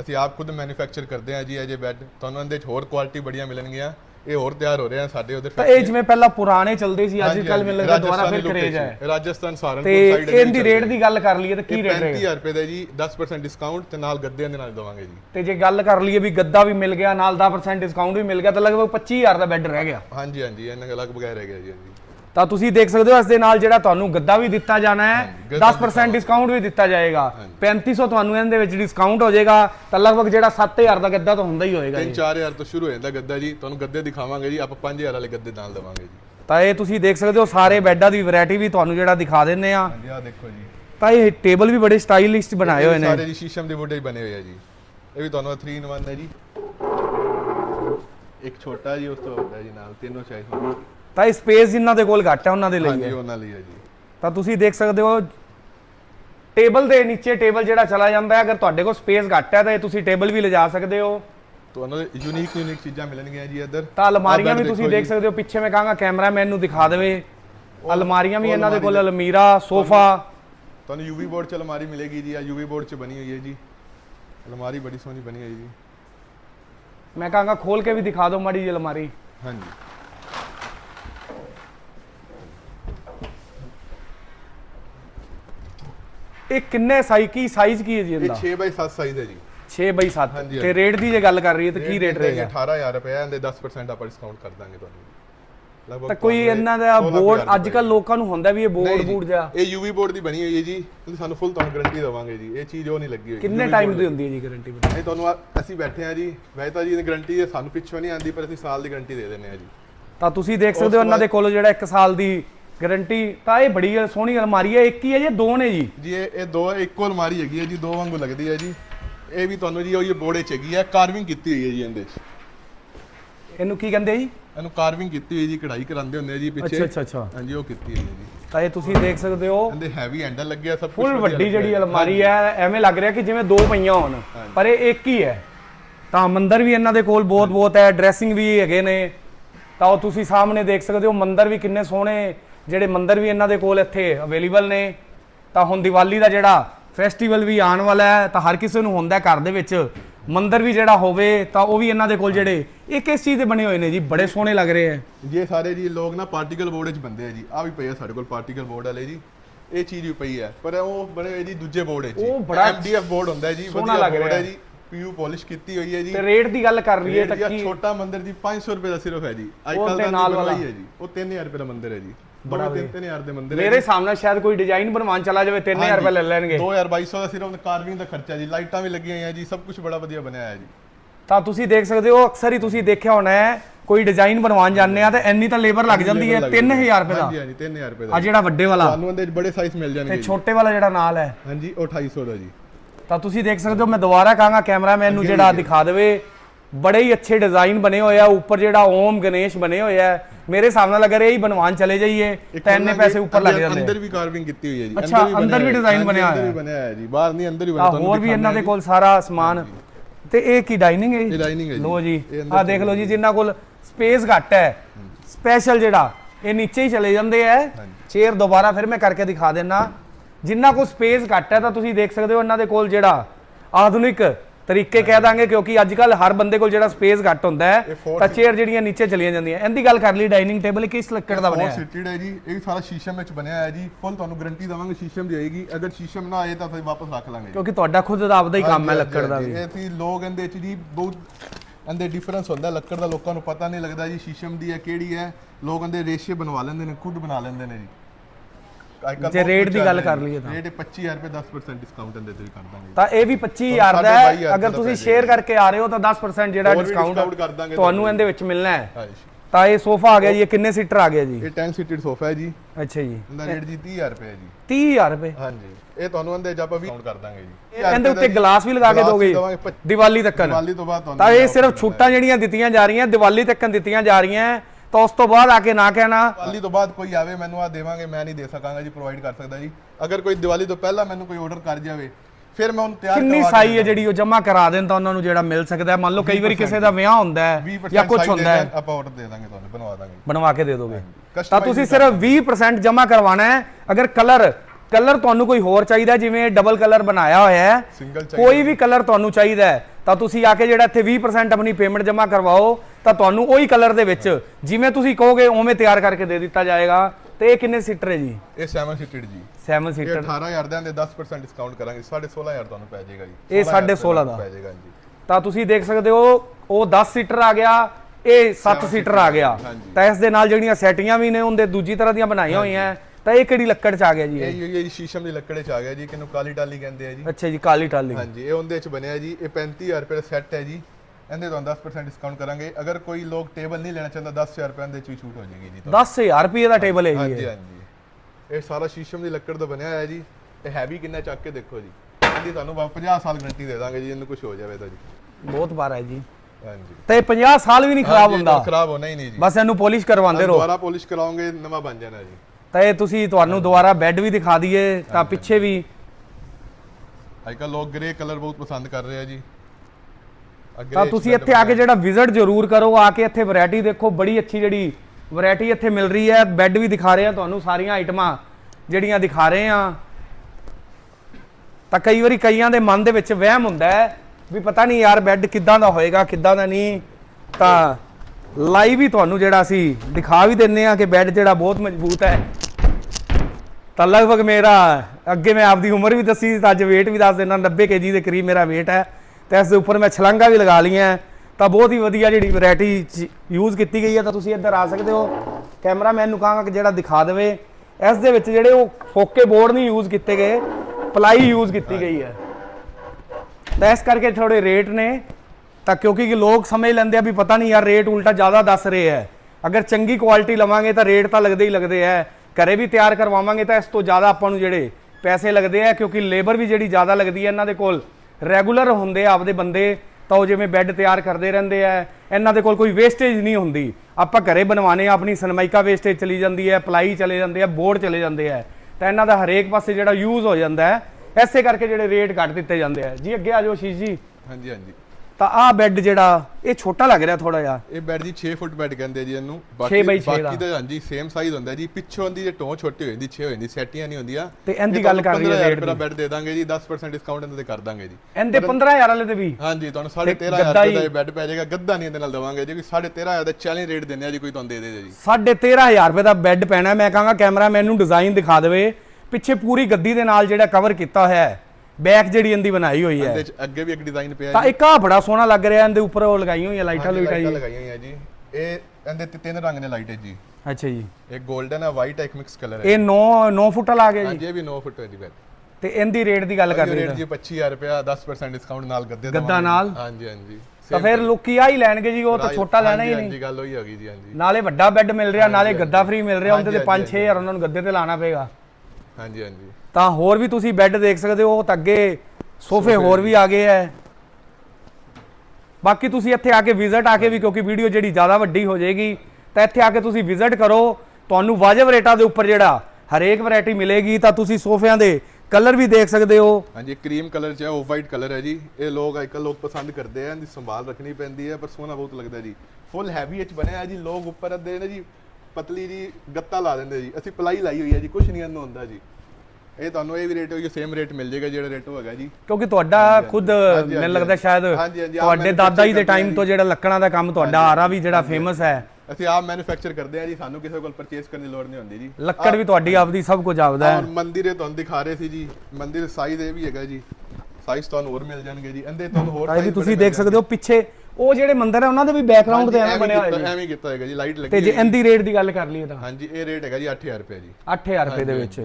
[SPEAKER 2] ਅਸੀਂ ਆਪ ਖੁਦ ਮੈਨੂਫੈਕਚਰ ਕਰਦੇ ਹਾਂ ਜੀ ਇਹ ਜੇ ਬੈੱਡ ਤੁਹਾਨੂੰ ਇਹਦੇ ਚ ਹੋਰ ਕੁਆਲਿਟੀ ਬੜੀਆਂ ਮਿਲਣਗੀਆਂ। ਇਹ ਹੋਰ ਤਿਆਰ ਹੋ ਰਹੇ ਆ ਸਾਡੇ ਉਧਰ
[SPEAKER 1] ਤਾਂ ਇਹ ਜਿਵੇਂ ਪਹਿਲਾਂ ਪੁਰਾਣੇ ਚੱਲਦੇ ਸੀ ਅੱਜ ਕੱਲ ਮੈਨੂੰ ਲੱਗਦਾ ਦੁਬਾਰਾ ਫਿਰ ਕਰੇਜ ਹੈ।
[SPEAKER 2] ਰਾਜਸਥਾਨ ਸਹਾਰਨਪੁਰ
[SPEAKER 1] ਤੇ
[SPEAKER 2] ਸਾਈਡ
[SPEAKER 1] ਇਹਦੀ ਰੇਟ ਦੀ ਗੱਲ ਕਰ ਲਈਏ ਤਾਂ ਕੀ ਰੇਟ ਰਹੇਗਾ?
[SPEAKER 2] 35000 ਰੁਪਏ ਦਾ ਜੀ 10% ਡਿਸਕਾਊਂਟ ਤੇ ਨਾਲ ਗੱਦਿਆਂ ਦੇ ਨਾਲ ਦਵਾਂਗੇ ਜੀ।
[SPEAKER 1] ਤੇ ਜੇ ਗੱਲ ਕਰ ਲਈਏ ਵੀ ਗੱਦਾ ਵੀ ਮਿਲ ਗਿਆ ਨਾਲ 10% ਡਿਸਕਾਊਂਟ ਵੀ ਮਿਲ ਗਿਆ ਤਾਂ ਲਗਭਗ 25000 ਦਾ ਬੈੱਡ ਰਹਿ ਗਿਆ।
[SPEAKER 2] ਹਾਂਜੀ ਹਾਂਜੀ ਇਹਨਾਂ ਅਲੱਗ ਬਗੈਰ ਰਹਿ ਗਿਆ ਜੀ ਹਾਂਜੀ।
[SPEAKER 1] ਤਾਂ ਤੁਸੀਂ ਦੇਖ ਸਕਦੇ ਹੋ ਇਸ ਦੇ ਨਾਲ ਜਿਹੜਾ ਤੁਹਾਨੂੰ ਗੱਦਾ ਵੀ ਦਿੱਤਾ ਜਾਣਾ ਹੈ
[SPEAKER 2] ਗੱਦਾ
[SPEAKER 1] 10% ਡਿਸਕਾਊਂਟ ਵੀ ਦਿੱਤਾ ਜਾਏਗਾ। 3500 ਤੁਹਾਨੂੰ ਇਹਦੇ ਵਿੱਚ ਡਿਸਕਾਊਂਟ ਹੋ ਜਾਏਗਾ। ਤਾਂ ਲਗਭਗ ਜਿਹੜਾ 7000 ਦਾ ਗੱਦਾ ਤਾਂ ਹੁੰਦਾ ਹੀ ਹੋਏਗਾ ਜੀ।
[SPEAKER 2] 3-4000 ਤੋਂ ਸ਼ੁਰੂ ਹੋ ਜਾਂਦਾ ਗੱਦਾ ਜੀ। ਤੁਹਾਨੂੰ ਗੱਦੇ ਦਿਖਾਵਾਂਗੇ ਜੀ। ਆਪਾਂ 5000 ਵਾਲੇ ਗੱਦੇ ਨਾਲ ਦਵਾਂਗੇ ਜੀ।
[SPEAKER 1] ਤਾਂ ਇਹ ਤੁਸੀਂ ਦੇਖ ਸਕਦੇ ਹੋ ਸਾਰੇ ਬੈੱਡਾਂ ਦੀ ਵੈਰਾਈਟੀ ਵੀ ਤੁਹਾਨੂੰ ਜਿਹੜਾ ਦਿਖਾ ਦਿੰਨੇ ਆ
[SPEAKER 2] ਹਾਂਜੀ ਆ ਦੇਖੋ ਜੀ।
[SPEAKER 1] ਤਾਂ ਇਹ ਟੇਬਲ ਵੀ ਬੜੇ ਸਟਾਈਲਿਸ਼ ਬਣਾਏ ਹੋਏ ਨੇ।
[SPEAKER 2] ਸਾਰੇ ਜੀ ਸ਼ੀਸ਼ਮ ਦੇ ਹੀ ਬਣੇ ਹੋਏ ਆ ਜੀ। ਇਹ ਵੀ ਤੁਹਾਨੂੰ 3 ਇਨ 1 ਹੈ ਜੀ। ਇੱਕ ਛੋਟਾ ਜੀ ਉਸ ਤੋਂ ਵੱਡਾ ਜੀ ਨਾਲ। ਤਿੰਨੋਂ ਚਾਹੀਦੇ
[SPEAKER 1] ਤਾਂ ਇਹ ਸਪੇਸ ਜਿਨ੍ਹਾਂ ਦੇ ਕੋਲ ਘੱਟ ਹੈ ਉਹਨਾਂ ਦੇ ਲਈ
[SPEAKER 2] ਹਾਂਜੀ
[SPEAKER 1] ਹੈ।
[SPEAKER 2] ਉਹਨਾਂ ਲਈ ਹੈ ਜੀ।
[SPEAKER 1] ਤਾਂ ਤੁਸੀਂ ਦੇਖ ਸਕਦੇ ਹੋ ਟੇਬਲ ਦੇ ਨੀਚੇ ਟੇਬਲ ਜਿਹੜਾ ਚਲਾ ਜਾਂਦਾ ਹੈ ਅਗਰ ਤੁਹਾਡੇ ਕੋਲ ਸਪੇਸ ਘੱਟ ਹੈ ਤਾਂ ਇਹ ਤੁਸੀਂ ਟੇਬਲ ਵੀ ਲਿਜਾ ਸਕਦੇ ਹੋ।
[SPEAKER 2] ਤੁਹਾਨੂੰ ਯੂਨੀਕ ਯੂਨੀਕ ਚੀਜ਼ਾਂ ਮਿਲਣਗੀਆਂ ਜੀ ਇੱਧਰ।
[SPEAKER 1] ਤਾਂ ਅਲਮਾਰੀਆਂ ਵੀ ਤੁਸੀਂ
[SPEAKER 2] ਦੇਖੋ ਜੀ।
[SPEAKER 1] ਸਕਦੇ ਹੋ ਪਿੱਛੇ ਮੈਂ ਕਹਾਂਗਾ ਕੈਮਰਾਮੈਨ ਨੂੰ ਦਿਖਾ ਦੇਵੇ। ਅਲਮਾਰੀਆਂ ਵੀ ਇਹਨਾਂ ਦੇ ਕੋਲ
[SPEAKER 2] ਅਲਮਾਰੀ
[SPEAKER 1] ਸੋਫਾ।
[SPEAKER 2] ਤੁਹਾਨੂੰ ਯੂਵੀ ਬੋਰਡ ਚ ਅਲਮਾਰੀ ਮਿਲੇਗੀ ਜੀ ਆ ਯੂਵੀ ਬੋਰਡ ਚ ਬਣੀ ਹੋਈ ਹੈ ਜੀ। ਅਲਮਾਰੀ ਬੜੀ ਸੋਹਣੀ ਬਣੀ ਹੈ ਜੀ।
[SPEAKER 1] ਮੈਂ ਕਹਾਂਗਾ ਖੋਲ ਕੇ ਵੀ ਦਿਖਾ ਦਿਓ ਮਾੜੀ ਜਿਹੀ ਅਲਮਾਰੀ।
[SPEAKER 2] ਹਾਂਜੀ।
[SPEAKER 1] ਇਹ ਕਿੰਨੇ ਸਾਈ ਕੀ ਸਾਈਜ਼ ਕੀ ਹੈ ਜੀ
[SPEAKER 2] ਇਹ
[SPEAKER 1] ਇਹਦਾ?
[SPEAKER 2] 6 ਬਾਈ 7 ਸਾਈਜ਼ ਹੈ ਜੀ।
[SPEAKER 1] 6 ਬਾਈ 7
[SPEAKER 2] ਹਾਂਜੀ,
[SPEAKER 1] ਤੇ ਰੇਟ ਦੀ ਜੇ ਗੱਲ ਕਰ ਰਹੀ ਹੈ ਤਾਂ ਕੀ ਰੇਟ ਰਹੇਗਾ?
[SPEAKER 2] 18000 ਰੁਪਏ ਇਹਦੇ 10% ਆਪਾਂ ਡਿਸਕਾਊਂਟ ਕਰ ਦਾਂਗੇ ਤੁਹਾਨੂੰ। ਲਗਭਗ
[SPEAKER 1] ਤਾਂ ਕੋਈ
[SPEAKER 2] ਤੁਹਾਨੂੰ
[SPEAKER 1] ਇਹਨਾਂ ਦਾ
[SPEAKER 2] 16,000
[SPEAKER 1] ਬੋਰਡ ਅੱਜ ਕੱਲ ਲੋਕਾਂ ਨੂੰ ਹੁੰਦਾ ਵੀ ਇਹ ਬੋਰਡ
[SPEAKER 2] ਜੀ,
[SPEAKER 1] ਬੂਡ ਜਾ
[SPEAKER 2] ਇਹ ਯੂਵੀ ਬੋਰਡ ਦੀ ਬਣੀ ਹੋਈ ਹੈ ਜੀ ਤੁਸੀਂ ਸਾਨੂੰ ਫੁੱਲ ਤੁਹਾਨੂੰ ਗਾਰੰਟੀ ਦੇਵਾਂਗੇ ਜੀ। ਇਹ ਚੀਜ਼ ਉਹ ਨਹੀਂ ਲੱਗੀ ਹੋਈ।
[SPEAKER 1] ਕਿੰਨੇ
[SPEAKER 2] UV
[SPEAKER 1] ਟਾਈਮ
[SPEAKER 2] board
[SPEAKER 1] ਦੀ ਹੁੰਦੀ ਹੈ ਜੀ ਗਾਰੰਟੀ ਬਣੀ?
[SPEAKER 2] ਨਹੀਂ ਤੁਹਾਨੂੰ ਆ- ਅਸੀਂ ਬੈਠੇ ਆ ਜੀ। ਵੈਸੇ ਤਾਂ ਜੀ ਇਹ ਗਾਰੰਟੀ ਸਾਨੂੰ ਪਿੱਛੋਂ ਨਹੀਂ ਆਂਦੀ ਪਰ ਅਸੀਂ ਸਾਲ ਦੀ ਗਾਰੰਟੀ ਦੇ ਦਿੰਦੇ ਆ ਜੀ।
[SPEAKER 1] ਤਾਂ ਤੁਸੀਂ ਦੇਖ ਸਕਦੇ ਹੋ ਇਹਨਾਂ ਦੇ ਕੋਲ ਜਿਹੜਾ 1 ਸਾਲ ਦੀ ਗਾਰੰਟੀ ਤਾਂ ਇਹ ਬੜੀ ਸੋਹਣੀ ਅਲਮਾਰੀ ਹੈ ਇੱਕ ਹੀ ਹੈ ਜੀ ਦੋ ਨੇ ਜੀ।
[SPEAKER 2] ਜੀ ਇਹ ਇਹ ਦੋ ਇੱਕੋ ਅਲਮਾਰੀ ਹੈਗੀ ਹੈ ਜੀ ਦੋ ਵਾਂਗੂ ਲੱਗਦੀ ਹੈ ਜੀ। ਇਹ ਵੀ ਤੁਹਾਨੂੰ ਜੀ ਉਹ ਇਹ ਬੋੜੇ ਚ ਹੈਗੀ ਹੈ ਕਾਰਵਿੰਗ ਕੀਤੀ ਹੋਈ ਹੈ ਜੀ ਇਹਦੇ ਚ।
[SPEAKER 1] ਇਹਨੂੰ ਕੀ ਕਹਿੰਦੇ ਜੀ?
[SPEAKER 2] ਇਹਨੂੰ ਕਾਰਵਿੰਗ ਕੀਤੀ ਹੋਈ ਜੀ ਕਢਾਈ ਕਰਾਉਂਦੇ ਹੁੰਦੇ ਆ ਜੀ ਪਿੱਛੇ।
[SPEAKER 1] ਅੱਛਾ ਅੱਛਾ ਅੱਛਾ।
[SPEAKER 2] ਹਾਂਜੀ ਉਹ ਕੀਤੀ ਹੋਈ ਹੈ ਜੀ।
[SPEAKER 1] ਤਾਂ ਇਹ ਤੁਸੀਂ ਦੇਖ ਸਕਦੇ ਹੋ।
[SPEAKER 2] ਇਹਦੇ ਹੈਵੀ ਹੈਂਡਲ ਲੱਗਿਆ ਸਭ ਕੁਝ
[SPEAKER 1] ਫੁੱਲ ਵੱਡੀ ਜਿਹੜੀ ਅਲਮਾਰੀ ਹੈ ਐਵੇਂ ਲੱਗ ਰਿਹਾ ਕਿ ਜਿਵੇਂ ਦੋ ਪਈਆਂ ਹੋਣ ਪਰ ਇਹ ਇੱਕ ਹੀ ਹੈ। ਤਾਂ ਮੰਦਰ ਵੀ ਇਹਨਾਂ ਦੇ ਕੋਲ ਬਹੁਤ ਬਹੁਤ ਹੈ ਡਰੈਸਿੰਗ ਵੀ ਹੈਗੇ ਨੇ। ਤਾਂ ਉਹ ਤੁਸੀਂ ਸਾਹਮਣੇ ਦੇਖ ਸਕਦੇ ਹੋ ਮੰਦਰ ਵੀ ਕਿੰਨੇ ਸੋਹਣੇ ਜਿਹੜੇ ਮੰਦਰ ਵੀ ਇਹਨਾਂ ਦੇ ਕੋਲ ਇੱਥੇ ਅਵੇਲੇਬਲ ਨੇ ਤਾਂ ਹੁਣ ਦੀਵਾਲੀ ਦਾ ਜਿਹੜਾ ਫੈਸਟੀਵਲ ਵੀ ਆਉਣ ਵਾਲਾ ਹੈ ਤਾਂ ਹਰ ਕਿਸੇ ਨੂੰ ਹੁੰਦਾ ਹੈ ਘਰ ਦੇ ਵਿੱਚ। ਮੰਦਰ ਵੀ ਜਿਹੜਾ ਹੋਵੇ ਤਾਂ ਉਹ ਵੀ ਇਹਨਾਂ ਦੇ ਕੋਲ ਜਿਹੜੇ ਕਿਸ ਚੀਜ਼ ਦੇ ਬਣੇ ਹੋਏ ਨੇ ਜੀ? ਬੜੇ ਸੋਹਣੇ ਲੱਗ ਰਹੇ ਹੈ।
[SPEAKER 2] ਇਹ ਸਾਰੇ ਜੀ ਲੋਕ ਨਾ ਪਾਰਟੀਕਲ ਬੋਰਡ ਵਿੱਚ ਬੰਦੇ ਆ ਜੀ। ਆ ਵੀ ਪਏ ਆ ਸਾਡੇ ਕੋਲ ਪਾਰਟੀਕਲ ਬੋਰਡ ਵਾਲੇ ਜੀ। ਇਹ ਚੀਜ਼ ਵੀ ਪਈ ਹੈ। ਪਰ ਉਹ ਬਣੇ ਹੋਏ ਜੀ ਦੂਜੇ ਬੋਰਡ ਵਿੱਚ।
[SPEAKER 1] ਉਹ ਬੜਾ
[SPEAKER 2] ਐਮਡੀਐਫ ਬੋਰਡ ਹੁੰਦਾ ਹੈ ਜੀ
[SPEAKER 1] ਸੋਹਣਾ
[SPEAKER 2] ਵਧੀਆ
[SPEAKER 1] ਲੱਗ
[SPEAKER 2] ਬੋਰਡ
[SPEAKER 1] ਰਿਹਾ।
[SPEAKER 2] ਹੈ ਜੀ। ਪੀਯੂ ਪਾਲਿਸ਼ ਕੀਤੀ ਹੋਈ ਹੈ ਜੀ।
[SPEAKER 1] ਤੇ ਰੇਟ ਦੀ ਗੱਲ ਕਰ ਲਈਏ ਤਾਂ
[SPEAKER 2] ਰੇਟ
[SPEAKER 1] ਕੀ
[SPEAKER 2] ਛੋਟਾ ਮੰਦਿਰ ਜੀ 500 ਰੁਪਏ ਦਾ ਸਿਰਫ ਹੈ ਜੀ। ਅੱਜ ਕੱਲ
[SPEAKER 1] ਤੇ
[SPEAKER 2] ਦਾ
[SPEAKER 1] ਨਾਲ। ਵਾਲਾ।
[SPEAKER 2] ਹੈ ਜੀ। ਉਹ 3000 ਰੁਪਏ ਦਾ ਮੰਦਿਰ ਹੈ ਜੀ।
[SPEAKER 1] ਬੜਾ
[SPEAKER 2] ਬੜਾ 3000 ਦੇ ਮੰਦਿਰ
[SPEAKER 1] ਮੇਰੇ ਸਾਹਮਣੇ ਸ਼ਾਇਦ ਕੋਈ ਡਿਜ਼ਾਈਨ ਬਣਵਾਉਣ ਚਲਾ ਜਾਵੇ 3000 ਰੁਪਏ ਲੈ ਲੈਣਗੇ।
[SPEAKER 2] 2200 ਦਾ ਸਿਰਫ ਕਾਰਵਿੰਗ ਦਾ ਖਰਚਾ ਜੀ ਲਾਈਟਾਂ ਵੀ ਲੱਗੀਆਂ ਹੋਈਆਂ ਜੀ ਸਭ ਕੁਝ ਬੜਾ ਵਧੀਆ ਬਣਿਆ ਹੈ ਜੀ।
[SPEAKER 1] ਤਾਂ ਤੁਸੀਂ ਦੇਖ ਸਕਦੇ ਹੋ ਅਕਸਰ ਹੀ ਤੁਸੀਂ ਦੇਖਿਆ ਹੋਣਾ ਹੈ ਕੋਈ ਡਿਜ਼ਾਈਨ ਬਣਵਾਉਣ ਜਾਂਦੇ ਆ ਤਾਂ ਇੰਨੀ ਤਾਂ ਲੇਬਰ ਲੱਗ ਜਾਂਦੀ ਹੈ 3000 ਰੁਪਏ ਦਾ।
[SPEAKER 2] ਹਾਂਜੀ ਹਾਂਜੀ 3000 ਰੁਪਏ
[SPEAKER 1] ਆ
[SPEAKER 2] ਦਾ
[SPEAKER 1] ਜਿਹੜਾ ਵੱਡੇ ਵਾਲਾ।
[SPEAKER 2] ਤੁਹਾਨੂੰ ਇਹਦੇ ਬੜੇ ਸਾਈਜ਼ ਮਿਲ ਜਾਣਗੇ
[SPEAKER 1] ਤੇ। ਛੋਟੇ ਵਾਲਾ ਜਿਹੜਾ ਨਾਲ ਹੈ।
[SPEAKER 2] ਹਾਂਜੀ ਉਹ 250 ਦਾ ਜੀ।
[SPEAKER 1] ਤਾਂ ਤੁਸੀਂ ਦੇਖ ਸਕਦੇ ਹੋ ਮੈਂ ਦੁਬਾਰਾ ਕਹਾਂਗਾ ਕੈਮਰਾਮੈਨ ਨੂੰ ਜਿਹੜਾ ਦਿਖਾ ਦੇਵੇ। ਬੜੇ ਹੀ ਅੱਛੇ ਡਿਜ਼ਾਈਨ ਬਣੇ ਹੋਏ ਆ ਉੱਪਰ ਜਿਹੜਾ ਓਮ ਗਣੇਸ਼ ਬਣੇ ਹੋਏ ਆ ਮੇਰੇ ਹਿਸਾਬ ਨਾਲ ਅਗਰ ਇਹ ਹੀ ਬਣਵਾਉਣ ਚਲੇ ਜਾਈਏ ਤਾਂ ਇੰਨੇ ਪੈਸੇ ਉੱਪਰ ਲੱਗ ਜਾਂਦੇ
[SPEAKER 2] ਅੰਦਰ ਵੀ ਕਾਰਵਿੰਗ ਕੀਤੀ ਹੋਈ ਹੈ ਜੀ।
[SPEAKER 1] ਅੱਛਾ, ਅੰਦਰ ਵੀ
[SPEAKER 2] ਬਣਿਆ
[SPEAKER 1] design
[SPEAKER 2] ਹਾਂਜੀ,
[SPEAKER 1] ਬਣਿਆ
[SPEAKER 2] ਅੰਦਰ
[SPEAKER 1] ਹੋਇਆ।
[SPEAKER 2] ਵੀ ਬਣਿਆ ਹੈ ਜੀ ਬਾਹਰ ਨਹੀਂ ਅੰਦਰ ਹੀ ਬਣਿਆ ਤੁਹਾਨੂੰ
[SPEAKER 1] ਹੋਰ ਵੀ ਇਹਨਾਂ ਦੇ ਕੋਲ ਸਾਰਾ ਸਮਾਨ। ਤੇ ਇਹ ਕੀ ਡਾਈਨਿੰਗ ਹੈ
[SPEAKER 2] ਇਹ
[SPEAKER 1] ਜੀ
[SPEAKER 2] ਡਾਈਨਿੰਗ ਹੈ ਜੀ।
[SPEAKER 1] ਲੋ ਜੀ ਆ ਦੇਖ ਲਓ ਜੀ ਜਿਨ੍ਹਾਂ ਕੋਲ ਸਪੇਸ ਘੱਟ ਹੈ। ਸਪੈਸ਼ਲ ਜਿਹੜਾ ਇਹ ਨੀਚੇ ਹੀ ਚਲੇ ਜਾਂਦੇ ਆ। ਚੇਅਰ ਦੁਬਾਰਾ ਫਿਰ ਮੈਂ ਕਰਕੇ ਦਿਖਾ ਦੇਣਾ ਜਿਨ੍ਹਾਂ ਕੋਲ ਸਪੇਸ ਘੱਟ ਹੈ ਤਾਂ ਤੁਸੀਂ ਦੇਖ ਸਕਦੇ ਹੋ ਇਹਨਾਂ ਦੇ ਕੋਲ ਜਿਹੜਾ ਆਧੁਨਿਕ ਤਰੀਕੇ ਕਹਿ ਦਾਂਗੇ ਕਿਉਂਕਿ ਅੱਜ ਕੱਲ ਹਰ ਬੰਦੇ ਕੋਲ ਜਿਹੜਾ ਸਪੇਸ ਘੱਟ ਹੁੰਦਾ ਹੈ ਤਾਂ ਚੇਅਰ ਜਿਹੜੀਆਂ ਨੀਚੇ ਚਲੀਆਂ ਜਾਂਦੀਆਂ। ਇਹਦੀ ਗੱਲ ਕਰ ਲਈ ਡਾਈਨਿੰਗ ਟੇਬਲ ਕਿਸ ਲੱਕੜ ਦਾ ਬਣਿਆ ਹੈ?
[SPEAKER 2] ਸਿਟਡ ਹੈ ਜੀ ਇਹ ਸਾਰਾ ਸ਼ੀਸ਼ਮ ਵਿੱਚ ਬਣਿਆ ਹੈ ਜੀ ਫੁੱਲ ਤੁਹਾਨੂੰ ਗਾਰੰਟੀ ਦਵਾਂਗੇ ਸ਼ੀਸ਼ਮ ਦੀ ਆਏਗੀ ਅਗਰ ਸ਼ੀਸ਼ਮ ਨਾ ਆਏ ਤਾਂ ਫਿਰ ਵਾਪਸ ਰੱਖ ਲਾਂਗੇ।
[SPEAKER 1] ਕਿਉਂਕਿ ਤੁਹਾਡਾ ਖੁਦ ਦਾ ਆਪਦਾ ਹੀ ਕੰਮ ਹੈ ਲੱਕੜ ਦਾ ਵੀ।
[SPEAKER 2] ਇਹ ਸੀ ਲੋਕ ਇਹਦੇ ਚ ਜੀ ਬਹੁਤ ਇਹਦੇ ਡਿਫਰੈਂਸ ਹੁੰਦਾ ਲੱਕੜ ਦਾ ਲੋਕਾਂ ਨੂੰ ਪਤਾ ਨਹੀਂ ਲੱਗਦਾ ਜੀ ਸ਼ੀਸ਼ਮ ਦੀ ਹੈ ਕਿਹੜੀ ਹੈ। ਲੋਕ ਇਹਦੇ ਰੇਸ਼ੇ ਬਣਵਾ ਲੈਂਦੇ ਨੇ ਖੁਦ ਬਣਾ ਲੈਂਦੇ ਨੇ ਜੀ। ਅੱਜ
[SPEAKER 1] ਜੇ ਰੇਟ ਦੀ ਗੱਲ ਕਰ। ਲਈਏ ਤਾਂ।
[SPEAKER 2] ਰੇਟ 25000 ਰੁਪਏ 10% ਡਿਸਕਾਊਂਟ ਇਹਦੇ ਤੇ ਕਰ ਦਾਂਗੇ।
[SPEAKER 1] ਤਾਂ ਇਹ ਵੀ 25000 ਦਾ ਹੈ। ਅਗਰ ਤੁਸੀਂ ਸ਼ੇਅਰ ਕਰਕੇ ਆ ਰਹੇ ਹੋ ਤਾਂ 10% ਜਿਹੜਾ ਡਿਸਕਾਊਂਟ
[SPEAKER 2] discount ਕਰ ਦਾਂਗੇ
[SPEAKER 1] ਤੁਹਾਨੂੰ ਇਹਦੇ ਵਿੱਚ ਮਿਲਣਾ ਹੈ। ਤਾਂ ਇਹ ਸੋਫਾ ਆ ਗਿਆ ਜੀ ਇਹ ਕਿੰਨੇ ਸੀਟਰ ਆ ਗਿਆ ਜੀ?
[SPEAKER 2] ਇਹ 10 ਸੀਟਡ ਸੋਫਾ ਹੈ ਜੀ।
[SPEAKER 1] ਅੱਛਾ ਜੀ।
[SPEAKER 2] ਇਹਦਾ ਰੇਟ ਜੀ 30000 ਰੁਪਏ ਹੈ ਜੀ।
[SPEAKER 1] 30000 ਰੁਪਏ?
[SPEAKER 2] ਹਾਂਜੀ। ਇਹ ਤੁਹਾਨੂੰ ਇਹਦੇ ਚ ਆਪਾਂ ਵੀ ਡਿਸਕਾਊਂਟ ਕਰ ਦਾਂਗੇ ਜੀ।
[SPEAKER 1] ਇਹਦੇ ਉੱਤੇ ਗਲਾਸ ਵੀ ਲਗਾ ਕੇ ਦੋਗੇ ਦੀਵਾਲੀ ਤੱਕ
[SPEAKER 2] ਦੀਵਾਲੀ ਤੋਂ ਬਾਅਦ ਤੁਹਾਨੂੰ
[SPEAKER 1] ਤਾਂ ਇਹ ਸਿਰਫ ਛੁੱਟਾਂ ਜਿਹੜੀਆਂ ਦਿੱਤੀਆਂ ਜਾ ਰਹੀਆਂ ਦੀਵਾਲੀ ਤੱਕ ਦਿੱਤੀਆਂ ਜਾ ਰਹੀਆਂ। ਤਾਂ ਉਸ ਤੋਂ ਬਾਅਦ ਆ ਕੇ ਨਾ ਕਹਿਣਾ।
[SPEAKER 2] ਦੀਵਾਲੀ ਤੋਂ ਬਾਅਦ ਕੋਈ ਆਵੇ ਮੈਨੂੰ ਆ ਦੇਵਾਂਗੇ ਮੈਂ ਨਹੀਂ ਦੇ ਸਕਾਂਗਾ ਜੀ ਪ੍ਰੋਵਾਈਡ ਕਰ ਸਕਦਾ ਜੀ। ਅਗਰ ਕੋਈ ਦੀਵਾਲੀ ਤੋਂ ਪਹਿਲਾਂ ਮੈਨੂੰ ਕੋਈ ਆਰਡਰ ਕਰ ਜਾਵੇ ਫਿਰ ਮੈਂ ਉਹਨੂੰ ਤਿਆਰ
[SPEAKER 1] ਕਿੰਨੀ
[SPEAKER 2] ਕਰਵਾ ਕੇ
[SPEAKER 1] ਸਾਈ ਹੈ ਜਿਹੜੀ ਉਹ ਜਮ੍ਹਾਂ ਕਰਾ ਦੇਣ ਤਾਂ ਉਹਨਾਂ ਨੂੰ ਜਿਹੜਾ ਮਿਲ ਸਕਦਾ ਹੈ? ਮੰਨ ਲਓ ਕਈ ਵਾਰੀ ਕਿਸੇ ਦਾ ਵਿਆਹ ਹੁੰਦਾ ਹੈ
[SPEAKER 2] 20%
[SPEAKER 1] ਜਾਂ ਕੁਝ ਹੁੰਦਾ ਹੈ।
[SPEAKER 2] ਆਪਾਂ ਆਰਡਰ ਦੇ ਦਾਂਗੇ ਤੁਹਾਨੂੰ ਬਣਵਾ ਦਾਂਗੇ।
[SPEAKER 1] ਬਣਵਾ ਕੇ ਦੇ ਦੋਗੇ। ਤਾਂ ਤੁਸੀਂ ਸਿਰਫ 20% ਜਮ੍ਹਾਂ ਕਰਵਾਉਣਾ ਹੈ। ਅਗਰ ਕਲਰ ਕਲਰ ਤੁਹਾਨੂੰ ਕੋਈ ਹੋਰ ਚਾਹੀਦਾ ਜਿਵੇਂ ਡਬਲ ਕਲਰ ਬਣਾਇਆ ਹੋਇਆ ਹੈ ਕੋਈ ਵੀ ਕਲਰ ਤੁਹਾਨੂੰ ਚਾਹੀਦਾ ਹੈ ਤਾਂ ਤੁਸੀਂ ਆ ਕੇ ਜਿਹੜਾ ਇੱਥੇ 20% ਆਪਣੀ ਪੇਮੈਂਟ ਜਮ੍ਹਾਂ ਕਰਵਾਓ। ਤਾਂ ਤੁਹਾਨੂੰ ਉਹੀ ਕਲਰ ਦੇ ਵਿੱਚ ਜਿਵੇਂ ਤੁਸੀਂ ਕਹੋਗੇ ਉਵੇਂ ਤਿਆਰ ਕਰਕੇ ਦੇ ਦਿੱਤਾ ਜਾਏਗਾ। ਤੇ ਇਹ ਕਿੰਨੇ ਸੀਟਰ ਹੈ ਜੀ?
[SPEAKER 2] ਇਹ 7 ਸੀਟਡ ਜੀ।
[SPEAKER 1] 7
[SPEAKER 2] ਇਹ
[SPEAKER 1] ਸੀਟਰ
[SPEAKER 2] 18000 ਦੇ ਅੰਦਰ 10% ਡਿਸਕਾਊਂਟ ਕਰਾਂਗੇ। 16500 ਤੁਹਾਨੂੰ ਪੈ ਜਾਏਗਾ ਜੀ।
[SPEAKER 1] ਇਹ
[SPEAKER 2] 16,000
[SPEAKER 1] 16,500 ਦਾ।
[SPEAKER 2] ਪੈ ਜਾਏਗਾ ਜੀ।
[SPEAKER 1] ਤਾਂ ਤੁਸੀਂ ਦੇਖ ਸਕਦੇ ਹੋ ਉਹ 10 ਸੀਟਰ ਆ ਗਿਆ ਇਹ 7 ਸੀਟਰ ਆ ਗਿਆ। ਤਾਂ ਇਸ ਦੇ ਨਾਲ ਜਿਹੜੀਆਂ ਸੈਟੀਆਂ ਵੀ ਨੇ ਉਹਦੇ ਦੂਜੀ ਤਰ੍ਹਾਂ ਦੀਆਂ ਬਣਾਈਆਂ ਹੋਈਆਂ। ਤਾਂ ਇਹ ਕਿਹੜੀ ਲੱਕੜ ਚ ਆ ਗਿਆ ਜੀ ਇਹ?
[SPEAKER 2] ਇਹ ਇਹ ਸ਼ੀਸ਼ਮ ਦੀ ਲੱਕੜੇ ਚ ਆ ਗਿਆ ਜੀ ਕਿਨੂੰ ਕਾਲੀ ਟਾਲੀ ਕਹਿੰਦੇ ਆ ਜੀ।
[SPEAKER 1] ਅੱਛਾ ਜੀ ਕਾਲੀ ਟਾਲੀ।
[SPEAKER 2] ਹਾਂਜੀ ਇਹ ਉਹਦੇ ਚ ਬਣਿਆ ਜੀ। ਇਹ 35000 ਰੁਪਏ ਦਾ ਸੈੱਟ ਹੈ ਜੀ। ਇਹਦੇ ਤੁਹਾਨੂੰ 10% ਡਿਸਕਾਊਂਟ ਕਰਾਂਗੇ। ਅਗਰ ਕੋਈ ਲੋਕ ਟੇਬਲ ਨਹੀਂ ਲੈਣਾ ਚਾਹੁੰਦਾ 10000 ਰੁਪਏ ਦੇ ਚ ਵੀ ਛੂਟ ਹੋ ਜਾਏਗੀ ਜੀ ਤੁਹਾਨੂੰ।
[SPEAKER 1] 10000 ਰੁਪਏ ਦਾ ਟੇਬਲ ਹੈ। ਜੀ
[SPEAKER 2] ਹਾਂਜੀ। ਹਾਂਜੀ। ਇਹ ਸਾਰਾ ਸ਼ੀਸ਼ਮ ਦੀ ਲੱਕੜ ਦਾ ਬਣਿਆ ਹੋਇਆ ਜੀ। ਇਹ ਹੈਵੀ ਕਿੰਨਾ ਚੱਕ ਕੇ ਦੇਖੋ ਜੀ। ਇਹਦੀ ਤੁਹਾਨੂੰ 50 ਸਾਲ ਗਾਰੰਟੀ ਦੇ ਦਾਂਗੇ ਜੀ ਇਹਨੂੰ ਕੁਝ ਹੋ ਜਾਵੇ ਤਾਂ ਜੀ।
[SPEAKER 1] ਬਹੁਤ ਵਾਰ ਹੈ ਜੀ।
[SPEAKER 2] ਹਾਂਜੀ।
[SPEAKER 1] ਤੇ 50 ਸਾਲ ਵੀ ਨਹੀਂ ਖਰਾਬ ਹੁੰਦਾ।
[SPEAKER 2] ਖਰਾਬ ਹੋਣਾ ਹੀ ਨਹੀਂ ਜੀ।
[SPEAKER 1] ਬਸ ਇਹਨੂੰ ਪੋਲਿਸ਼ ਕਰਵਾਉਂਦੇ ਰਹੋ।
[SPEAKER 2] ਦੁਬਾਰਾ ਪਾਲਿਸ਼ ਕਰਾਉਂਗੇ ਨਵਾਂ ਬਣ ਜਾਣਾ ਜੀ।
[SPEAKER 1] ਤਾਂ ਇਹ ਤੁਸੀਂ ਤੁਹਾਨੂੰ ਦੁਬਾਰਾ ਬੈੱਡ ਵੀ ਦਿਖਾ ਦਈਏ ਤਾਂ ਪਿੱਛੇ ਵੀ
[SPEAKER 2] ਅੱਜ ਕੱਲ੍ਹ ਲੋਕ ਗ੍ਰੇ ਕਲਰ ਬਹੁਤ ਪਸੰਦ ਕਰ ਰਹੇ ਆ ਜੀ।
[SPEAKER 1] ਤਾਂ ਤੁਸੀਂ ਇੱਥੇ ਆ ਕੇ ਜਿਹੜਾ ਵਿਜ਼ਿਟ ਜ਼ਰੂਰ ਕਰੋ ਆ ਕੇ ਇੱਥੇ ਵੈਰਾਈਟੀ ਦੇਖੋ ਬੜੀ ਅੱਛੀ ਜਿਹੜੀ ਵੈਰਾਈਟੀ ਇੱਥੇ ਮਿਲ ਰਹੀ ਹੈ। ਬੈੱਡ ਵੀ ਦਿਖਾ ਰਹੇ ਆ ਤੁਹਾਨੂੰ ਸਾਰੀਆਂ ਆਈਟਮਾਂ ਜਿਹੜੀਆਂ ਦਿਖਾ ਰਹੇ ਆ ਤਾਂ ਕਈ ਵਾਰੀ ਕਈਆਂ ਦੇ ਮਨ ਦੇ ਵਿੱਚ ਵਹਿਮ ਹੁੰਦਾ ਹੈ ਵੀ ਪਤਾ ਨਹੀਂ ਯਾਰ ਬੈੱਡ ਕਿੱਦਾਂ ਦਾ ਹੋਏਗਾ ਕਿੱਦਾਂ ਦਾ ਨਹੀਂ। ਤਾਂ ਲਾਈਵ ਹੀ ਤੁਹਾਨੂੰ ਜਿਹੜਾ ਅਸੀਂ ਦਿਖਾ ਵੀ ਦਿੰਨੇ ਆ ਕਿ ਬੈੱਡ ਜਿਹੜਾ ਬਹੁਤ ਮਜ਼ਬੂਤ ਹੈ। ਤਾਂ ਲਗਭਗ ਮੇਰਾ ਅੱਗੇ ਮੈਂ ਆਪਦੀ ਉਮਰ ਵੀ ਦੱਸੀ ਤਾਂ ਅੱਜ weight ਵੀ ਦੱਸ ਦੇਣਾ 90 kg ਦੇ ਕਰੀਬ ਮੇਰਾ weight ਹੈ। ਤੇ ਇਸ ਦੇ ਉੱਪਰ ਮੈਂ ਛਲਾਂਗਾ ਵੀ ਲਗਾ ਲਈਆਂ। ਤਾਂ ਬਹੁਤ ਹੀ ਵਧੀਆ ਜਿਹੜੀ ਵੈਰਾਈਟੀ ਯੂਜ਼ ਕੀਤੀ ਗਈ ਹੈ ਤਾਂ ਤੁਸੀਂ ਇੱਧਰ ਆ ਸਕਦੇ ਹੋ। ਕੈਮਰਾਮੈਨ ਨੂੰ ਕਹਾਂਗਾ ਕਿ ਜਿਹੜਾ ਦਿਖਾ ਦੇਵੇ। ਇਸ ਦੇ ਵਿੱਚ ਜਿਹੜੇ ਉਹ ਫੋਕੇ ਬੋਰਡ ਨਹੀਂ ਯੂਜ਼ ਕੀਤੇ ਗਏ, ਪਲਾਈ ਯੂਜ਼ ਕੀਤੀ ਗਈ ਹੈ ਤਾਂ ਇਸ ਕਰਕੇ ਥੋੜੇ ਰੇਟ ਨੇ। ਤਾਂ ਕਿਉਂਕਿ ਲੋਕ ਸਮਝ ਲੈਂਦੇ ਆ ਵੀ ਪਤਾ ਨਹੀਂ ਯਾਰ ਰੇਟ ਉਲਟਾ ਜ਼ਿਆਦਾ ਦੱਸ ਰਹੇ ਹੈ ਅਗਰ ਚੰਗੀ ਕੁਆਲਿਟੀ ਲਵਾਂਗੇ ਤਾਂ ਰੇਟ ਤਾਂ ਲੱਗਦੇ ਹੀ ਲੱਗਦੇ ਹੈ ਘਰੇ ਵੀ ਤਿਆਰ ਕਰਵਾਵਾਂਗੇ ਤਾਂ ਇਸ ਤੋਂ ਜ਼ਿਆਦਾ ਆਪਾਂ ਨੂੰ ਜਿਹੜੇ ਪੈਸੇ ਲੱਗਦੇ ਆ, ਕਿਉਂਕਿ ਲੇਬਰ ਵੀ ਜਿਹੜੀ ਜ਼ਿਆਦਾ ਲੱਗਦੀ ਹੈ ਇਹਨਾਂ ਦੇ ਕੋਲ। ਰੈਗੂਲਰ ਹੁੰਦੇ ਆ ਆਪਦੇ ਬੰਦੇ, ਤਾਂ ਉਹ ਜਿਵੇਂ ਬੈੱਡ ਤਿਆਰ ਕਰਦੇ ਰਹਿੰਦੇ ਆ, ਇਹਨਾਂ ਦੇ ਕੋਲ ਕੋਈ ਵੇਸਟੇਜ ਨਹੀਂ ਹੁੰਦੀ। ਆਪਾਂ ਘਰੇ ਬਣਵਾਣੇ ਆ ਆਪਣੀ ਸਨਮਾਈਕਾ ਵੇਸਟੇਜ ਚਲੀ ਜਾਂਦੀ ਹੈ, ਪਲਾਈ ਚਲੇ ਜਾਂਦੇ ਆ, ਬੋਰਡ ਚਲੇ ਜਾਂਦੇ ਆ, ਤਾਂ ਇਹਨਾਂ ਦਾ ਹਰੇਕ ਪਾਸੇ ਜਿਹੜਾ ਯੂਜ਼ ਹੋ ਜਾਂਦਾ ਹੈ, ਐਸੇ ਕਰਕੇ ਜਿਹੜੇ ਰੇਟ ਘੱਟ ਦਿੱਤੇ ਜਾਂਦੇ ਆ। ਜੀ, ਅੱਗੇ ਆ ਜਾਓ ਸ਼ੀਸ਼ ਜੀ।
[SPEAKER 2] ਹਾਂਜੀ ਹਾਂਜੀ।
[SPEAKER 1] ਤਾਂ ਆਹ ਬੈੱਡ ਜਿਹੜਾ ਇਹ ਛੋਟਾ ਲੱਗ ਰਿਹਾ ਥੋੜਾ ਜਿਹਾ।
[SPEAKER 2] ਇਹ ਬੈੱਡ ਜੀ 6 ਫੁੱਟ ਬੈੱਡ ਕਹਿੰਦੇ ਜੀ ਇਹਨੂੰ। ਬਾਕੀ
[SPEAKER 1] ਦਾ।
[SPEAKER 2] ਤਾਂ ਹਾਂਜੀ ਸੇਮ ਸਾਈਜ਼ ਹੁੰਦਾ ਜੀ। ਪਿੱਛੋਂ ਦੀ ਜੇ ਟੋਂ ਛੋਟੀ ਹੋ ਜਾਂਦੀ 6 ਹੋ ਜਾਂਦੀ ਸੈਟੀਆਂ ਨਹੀਂ ਹੁੰਦੀਆਂ।
[SPEAKER 1] ਤੇ ਇਹਦੀ
[SPEAKER 2] ਇਹ
[SPEAKER 1] ਗੱਲ ਕਰ ਲਈਏ
[SPEAKER 2] 15,000
[SPEAKER 1] ਰੇਟ
[SPEAKER 2] ਦਾ। ਬੈੱਡ ਦੇ ਦਾਂਗੇ ਜੀ 10% ਡਿਸਕਾਊਂਟ ਇਹਨਾਂ ਤੇ ਕਰ ਦਾਂਗੇ ਜੀ।
[SPEAKER 1] ਇਹਦੇ 15000 ਵਾਲੇ ਤੇ ਵੀ।
[SPEAKER 2] ਹਾਂਜੀ ਤੁਹਾਨੂੰ
[SPEAKER 1] ਤੇ
[SPEAKER 2] 13500
[SPEAKER 1] ਗੱਦਾ
[SPEAKER 2] ਰੁਪਏ ਦਾ
[SPEAKER 1] ਹੀ-
[SPEAKER 2] ਇਹ ਬੈੱਡ ਪੈ ਜਾਏਗਾ। ਗੱਦਾ ਨਹੀਂ ਇਹਦੇ ਨਾਲ ਦਵਾਂਗੇ ਜੀ ਕੋਈ 13500 ਦਾ ਚੈਲੰਜ ਰੇਟ ਦਿੰਨੇ ਆ ਜੀ ਕੋਈ ਤੁਹਾਨੂੰ ਦੇ ਦੇ ਜੀ।
[SPEAKER 1] 13500 ਰੁਪਏ ਦਾ ਬੈੱਡ ਪੈਣਾ। ਮੈਂ ਕਹਾਂਗਾ ਕੈਮਰਾਮੈਨ ਨੂੰ ਡਿਜ਼ਾਈਨ ਦਿਖਾ ਦੇਵੇ। ਪਿੱਛੇ ਪੂਰੀ ਗੱਦੀ ਦੇ ਨਾਲ ਜਿਹੜਾ ਕਵਰ ਕੀਤਾ ਹੋਇਆ ਹੈ। ਬੈਕ ਜਿਹੜੀ ਇਹਦੀ ਬਣਾਈ ਹੋਈ ਹੈ।
[SPEAKER 2] ਇਹਦੇ ਚ ਅੱਗੇ ਵੀ ਇੱਕ ਡਿਜ਼ਾਈਨ ਪਿਆ
[SPEAKER 1] ਤਾਂ
[SPEAKER 2] ਜੀ।
[SPEAKER 1] ਇੱਕ ਆ ਬੜਾ ਸੋਹਣਾ ਲੱਗ ਰਿਹਾ ਇਹਦੇ ਉੱਪਰ ਉਹ ਲਗਾਈ ਲਾਈਟਾਂ
[SPEAKER 2] ਹਾਂਜੀ,
[SPEAKER 1] ਲੁਈਟਾਂ
[SPEAKER 2] ਲਾਈਟਾਂ
[SPEAKER 1] ਜੀ।
[SPEAKER 2] ਲਗਾਈਆਂ ਹੋਈਆਂ ਜੀ। ਇਹ ਇਹਦੇ ਤੇ ਤਿੰਨ ਰੰਗ ਨੇ ਲਾਈਟ ਹੈ ਜੀ।
[SPEAKER 1] ਅੱਛਾ ਜੀ।
[SPEAKER 2] ਇੱਕ 골ਡਨ ਹੈ ਵਾਈਟ ਹੈ ਇੱਕ ਮਿਕਸ ਕਲਰ ਹੈ
[SPEAKER 1] ਇਹ 9 9 ਫੁੱਟ ਆ ਗਿਆ ਜੀ।
[SPEAKER 2] ਹਾਂਜੀ ਇਹ ਵੀ 9 ਫੁੱਟ ਹੈ ਜੀ ਬੈੱਡ
[SPEAKER 1] ਤੇ ਇਹਦੀ ਰੇਟ ਦੀ ਗੱਲ ਕਰ
[SPEAKER 2] ਰੇਟ ਜੀ 25000 ਰੁਪਏ 10% ਡਿਸਕਾਊਂਟ ਨਾਲ ਗੱਦੇ
[SPEAKER 1] ਗੱਦਾ
[SPEAKER 2] ਦੇਵਾਂਗੇ।
[SPEAKER 1] ਨਾਲ?
[SPEAKER 2] ਹਾਂਜੀ ਹਾਂਜੀ।
[SPEAKER 1] ਤਾਂ ਫਿਰ ਲੋਕੀ ਆ ਹੀ ਲੈਣਗੇ ਜੀ ਉਹ ਤਾਂ ਛੋਟਾ ਲੈਣਾ ਹੀ ਨਹੀਂ।
[SPEAKER 2] ਹਾਂਜੀ ਗੱਲ ਹੋਈ ਹੈਗੀ ਜੀ ਹਾਂਜੀ।
[SPEAKER 1] ਨਾਲੇ ਵੱਡਾ ਬੈੱਡ ਮਿਲ ਰਿਹਾ ਨਾਲੇ ਗੱਦਾ ਫ੍ਰੀ ਮਿਲ ਰਿਹਾ ਉਹਦੇ ਤੇ
[SPEAKER 2] ਹਾਂਜੀ,
[SPEAKER 1] 5-6000 ਉਹਨਾਂ ਨੂੰ ਗੱਦੇ ਤੇ ਲਾਣਾ ਪਏਗਾ।
[SPEAKER 2] ਹਾਂਜੀ ਹਾਂਜੀ।
[SPEAKER 1] ਤਾਂ ਹੋਰ ਵੀ ਤੁਸੀਂ ਬੈੱਡ ਦੇਖ ਸਕਦੇ ਹੋ ਤਾਂ ਅੱਗੇ ਸੋਫੇ ਹੋਰ ਵੀ। ਆ ਗਏ ਐ। ਬਾਕੀ ਤੁਸੀਂ ਇੱਥੇ ਆ ਕੇ ਵਿਜ਼ਿਟ ਆ ਕੇ ਵੀ ਕਿਉਂਕਿ ਵੀਡੀਓ ਜਿਹੜੀ ਜ਼ਿਆਦਾ ਵੱਡੀ ਹੋ ਜਾਏਗੀ ਤਾਂ ਇੱਥੇ ਆ ਕੇ ਤੁਸੀਂ ਵਿਜ਼ਿਟ ਕਰੋ। ਤੁਹਾਨੂੰ ਵਾਜਬ ਰੇਟਾਂ ਦੇ ਉੱਪਰ ਜਿਹੜਾ ਹਰੇਕ ਵੈਰਾਈਟੀ ਮਿਲੇਗੀ ਤਾਂ ਤੁਸੀਂ ਸੋਫਿਆਂ ਦੇ ਕਲਰ ਵੀ ਦੇਖ ਸਕਦੇ ਹੋ।
[SPEAKER 2] ਹਾਂਜੀ ਕਰੀਮ ਕਲਰ ਚ ਹੈ ਆਫ ਵਾਈਟ ਕਲਰ ਹੈ ਜੀ। ਇਹ ਲੋਕ ਅੱਜਕੱਲ ਲੋਕ ਪਸੰਦ ਕਰਦੇ ਆ ਇਹਦੀ ਸੰਭਾਲ ਰੱਖਣੀ ਪੈਂਦੀ ਹੈ ਪਰ ਸੋਹਣਾ ਬਹੁਤ ਲੱਗਦਾ ਜੀ। ਫੁੱਲ ਹੈਵੀ ਵਿੱਚ ਬਣਿਆ ਹੈ ਜੀ ਲੋਕ ਉੱਪਰ ਅੱਦੇ ਨੇ ਜੀ ਪਤਲੀ ਜੀ ਗੱਤਾ ਲਾ ਦਿੰਦੇ ਜੀ। ਅਸੀਂ ਪਲਾਈ ਲਾਈ ਹੋਈ ਹੈ ਜੀ ਕੁਝ ਨਹੀਂ ਇਹਨੂੰ ਹੁੰਦਾ ਜੀ। ਇਹ ਤੁਹਾਨੂੰ ਇਹ ਵੀ ਰੇਟ ਹੋਈ ਸੇਮ ਰੇਟ ਮਿਲ ਜਾਏਗਾ ਜਿਹੜਾ ਰੇਟ ਹੋਏਗਾ ਜੀ।
[SPEAKER 1] ਕਿਉਂਕਿ ਤੁਹਾਡਾ ਖੁਦ ਮੈਨੂੰ ਲੱਗਦਾ ਸ਼ਾਇਦ ਤੁਹਾਡੇ ਦਾਦਾ ਜੀ ਦੇ ਟਾਈਮ ਤੋਂ ਜਿਹੜਾ ਲੱਕੜਾਂ ਦਾ ਕੰਮ ਤੁਹਾਡਾ ਆਰਾ ਵੀ ਜਿਹੜਾ ਫੇਮਸ ਹੈ।
[SPEAKER 2] ਅਸੀਂ ਆਪ ਮੈਨੂਫੈਕਚਰ ਕਰਦੇ ਆ ਜੀ ਸਾਨੂੰ ਕਿਸੇ ਕੋਲ ਪਰਚੇਸ ਕਰਨ ਦੀ ਲੋੜ ਨਹੀਂ ਹੁੰਦੀ ਜੀ।
[SPEAKER 1] ਲੱਕੜ ਵੀ ਤੁਹਾਡੀ ਆਪਦੀ ਸਭ ਕੁਝ ਆਪਦਾ ਹੈ।
[SPEAKER 2] ਔਰ ਮੰਦਿਰ ਇਹ ਤੁਹਾਨੂੰ ਦਿਖਾ ਰਹੇ ਸੀ ਜੀ ਮੰਦਿਰ ਸਾਈਜ਼ ਇਹ ਵੀ ਹੈਗਾ ਜੀ। ਸਾਈਜ਼ ਤੁਹਾਨੂੰ ਹੋਰ ਮਿਲ ਜਾਣਗੇ ਜੀ। ਇਹਦੇ ਤੁਹਾਨੂੰ ਹੋਰ
[SPEAKER 1] ਤੁਸੀਂ ਦੇਖ ਸਕਦੇ ਹੋ ਪਿੱਛੇ ਉਹ ਜਿਹੜੇ ਮੰਦਿਰ ਹੈ ਉਹਨਾਂ ਦੇ ਵੀ ਬੈਕਗ੍ਰਾਉਂਡ ਤੇ ਐਵੇਂ ਬਣਿਆ ਹੋਇਆ ਜੀ।
[SPEAKER 2] ਐਵੇਂ ਕੀਤਾ ਹੈਗਾ ਜੀ ਲਾਈਟ
[SPEAKER 1] ਤੇ
[SPEAKER 2] ਲੱਗੀ ਹੈ ਜੀ।
[SPEAKER 1] ਇਹਦੀ ਰੇਟ ਦੀ ਗੱਲ ਕਰ ਲਈਏ ਤਾਂ।
[SPEAKER 2] ਹਾਂਜੀ ਇਹ ਰੇਟ ਹੈਗਾ ਜੀ 8000 ਰੁਪਏ ਜੀ।
[SPEAKER 1] 8000 ਰੁਪਏ ਦੇ ਵਿੱਚ।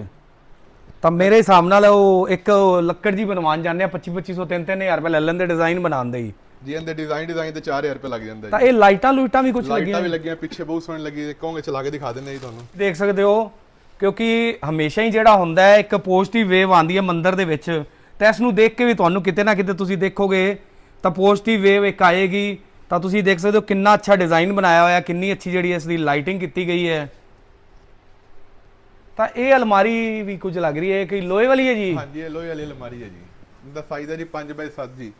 [SPEAKER 1] ਤਾਂ ਮੇਰੇ ਹਿਸਾਬ ਨਾਲ ਉਹ ਇੱਕ ਲੱਕੜ ਜੀ ਬਣਵਾਉਣ ਜਾਂਦੇ ਆ 25 2500 3 3000 ਰੁਪਏ ਲੈ ਲੈਂਦੇ ਡਿਜ਼ਾਈਨ ਬਣਾਉਣ ਦੇ ਹੀ।
[SPEAKER 2] ਜੀ ਇਹਦੇ ਡਿਜ਼ਾਈਨ ਡਿਜ਼ਾਈਨ ਤੇ 4000 ਰੁਪਏ ਲੱਗ ਜਾਂਦਾ
[SPEAKER 1] ਤਾਂ
[SPEAKER 2] ਜੀ।
[SPEAKER 1] ਇਹ ਲਾਈਟਾਂ ਲੂਈਟਾਂ ਵੀ ਕੁਝ
[SPEAKER 2] ਲਾਈਟਾਂ
[SPEAKER 1] ਲੱਗੀਆਂ
[SPEAKER 2] ਵੀ ਲੱਗੀਆਂ ਪਿੱਛੇ ਬਹੁਤ ਸੋਹਣੀ ਲੱਗੀ ਕਹੋਗੇ ਚਲਾ ਕੇ ਦਿਖਾ ਦਿੰਦੇ ਜੀ ਤੁਹਾਨੂੰ।
[SPEAKER 1] ਦੇਖ ਸਕਦੇ ਹੋ ਕਿਉਂਕਿ ਹਮੇਸ਼ਾ ਹੀ ਜਿਹੜਾ ਹੁੰਦਾ ਹੈ ਇੱਕ ਪੋਜ਼ਿਟਿਵ ਵੇਵ ਆਉਂਦੀ ਹੈ ਮੰਦਿਰ ਦੇ ਵਿੱਚ। ਤਾਂ ਇਸ ਨੂੰ ਦੇਖ ਕੇ ਵੀ ਤੁਹਾਨੂੰ ਕਿਤੇ ਨਾ ਕਿਤੇ ਤੁਸੀਂ ਦੇਖੋਗੇ ਤਾਂ ਪੋਜ਼ਿਟਿਵ ਵੇਵ ਇੱਕ ਆਏਗੀ ਤਾਂ ਤੁਸੀਂ ਦੇਖ ਸਕਦੇ ਹੋ ਕਿੰਨਾ ਅੱਛਾ ਡਿਜ਼ਾਈਨ ਬਣਾਇਆ ਹੋਇਆ ਕਿੰਨੀ ਅੱਛੀ ਜਿਹੜੀ ਇਸ ਦੀ ਲਾਈਟਿੰਗ ਕੀਤੀ ਗਈ ਹੈ। ਤਾਂ ਇਹ ਅਲਮਾਰੀ ਵੀ ਕੁਝ ਲੱਗ ਰਹੀ ਹੈ ਕਿ ਲੋਹੇ ਵਾਲੀ ਹੈ ਜੀ?
[SPEAKER 2] ਹਾਂਜੀ ਇਹ ਲੋਹੇ ਵਾਲੀ ਅਲਮਾਰੀ ਹੈ ਜੀ। ਇਹਦਾ ਸਾਈਜ਼ ਹੈ ਜੀ 5 ਬਾਈ 7 ਜੀ।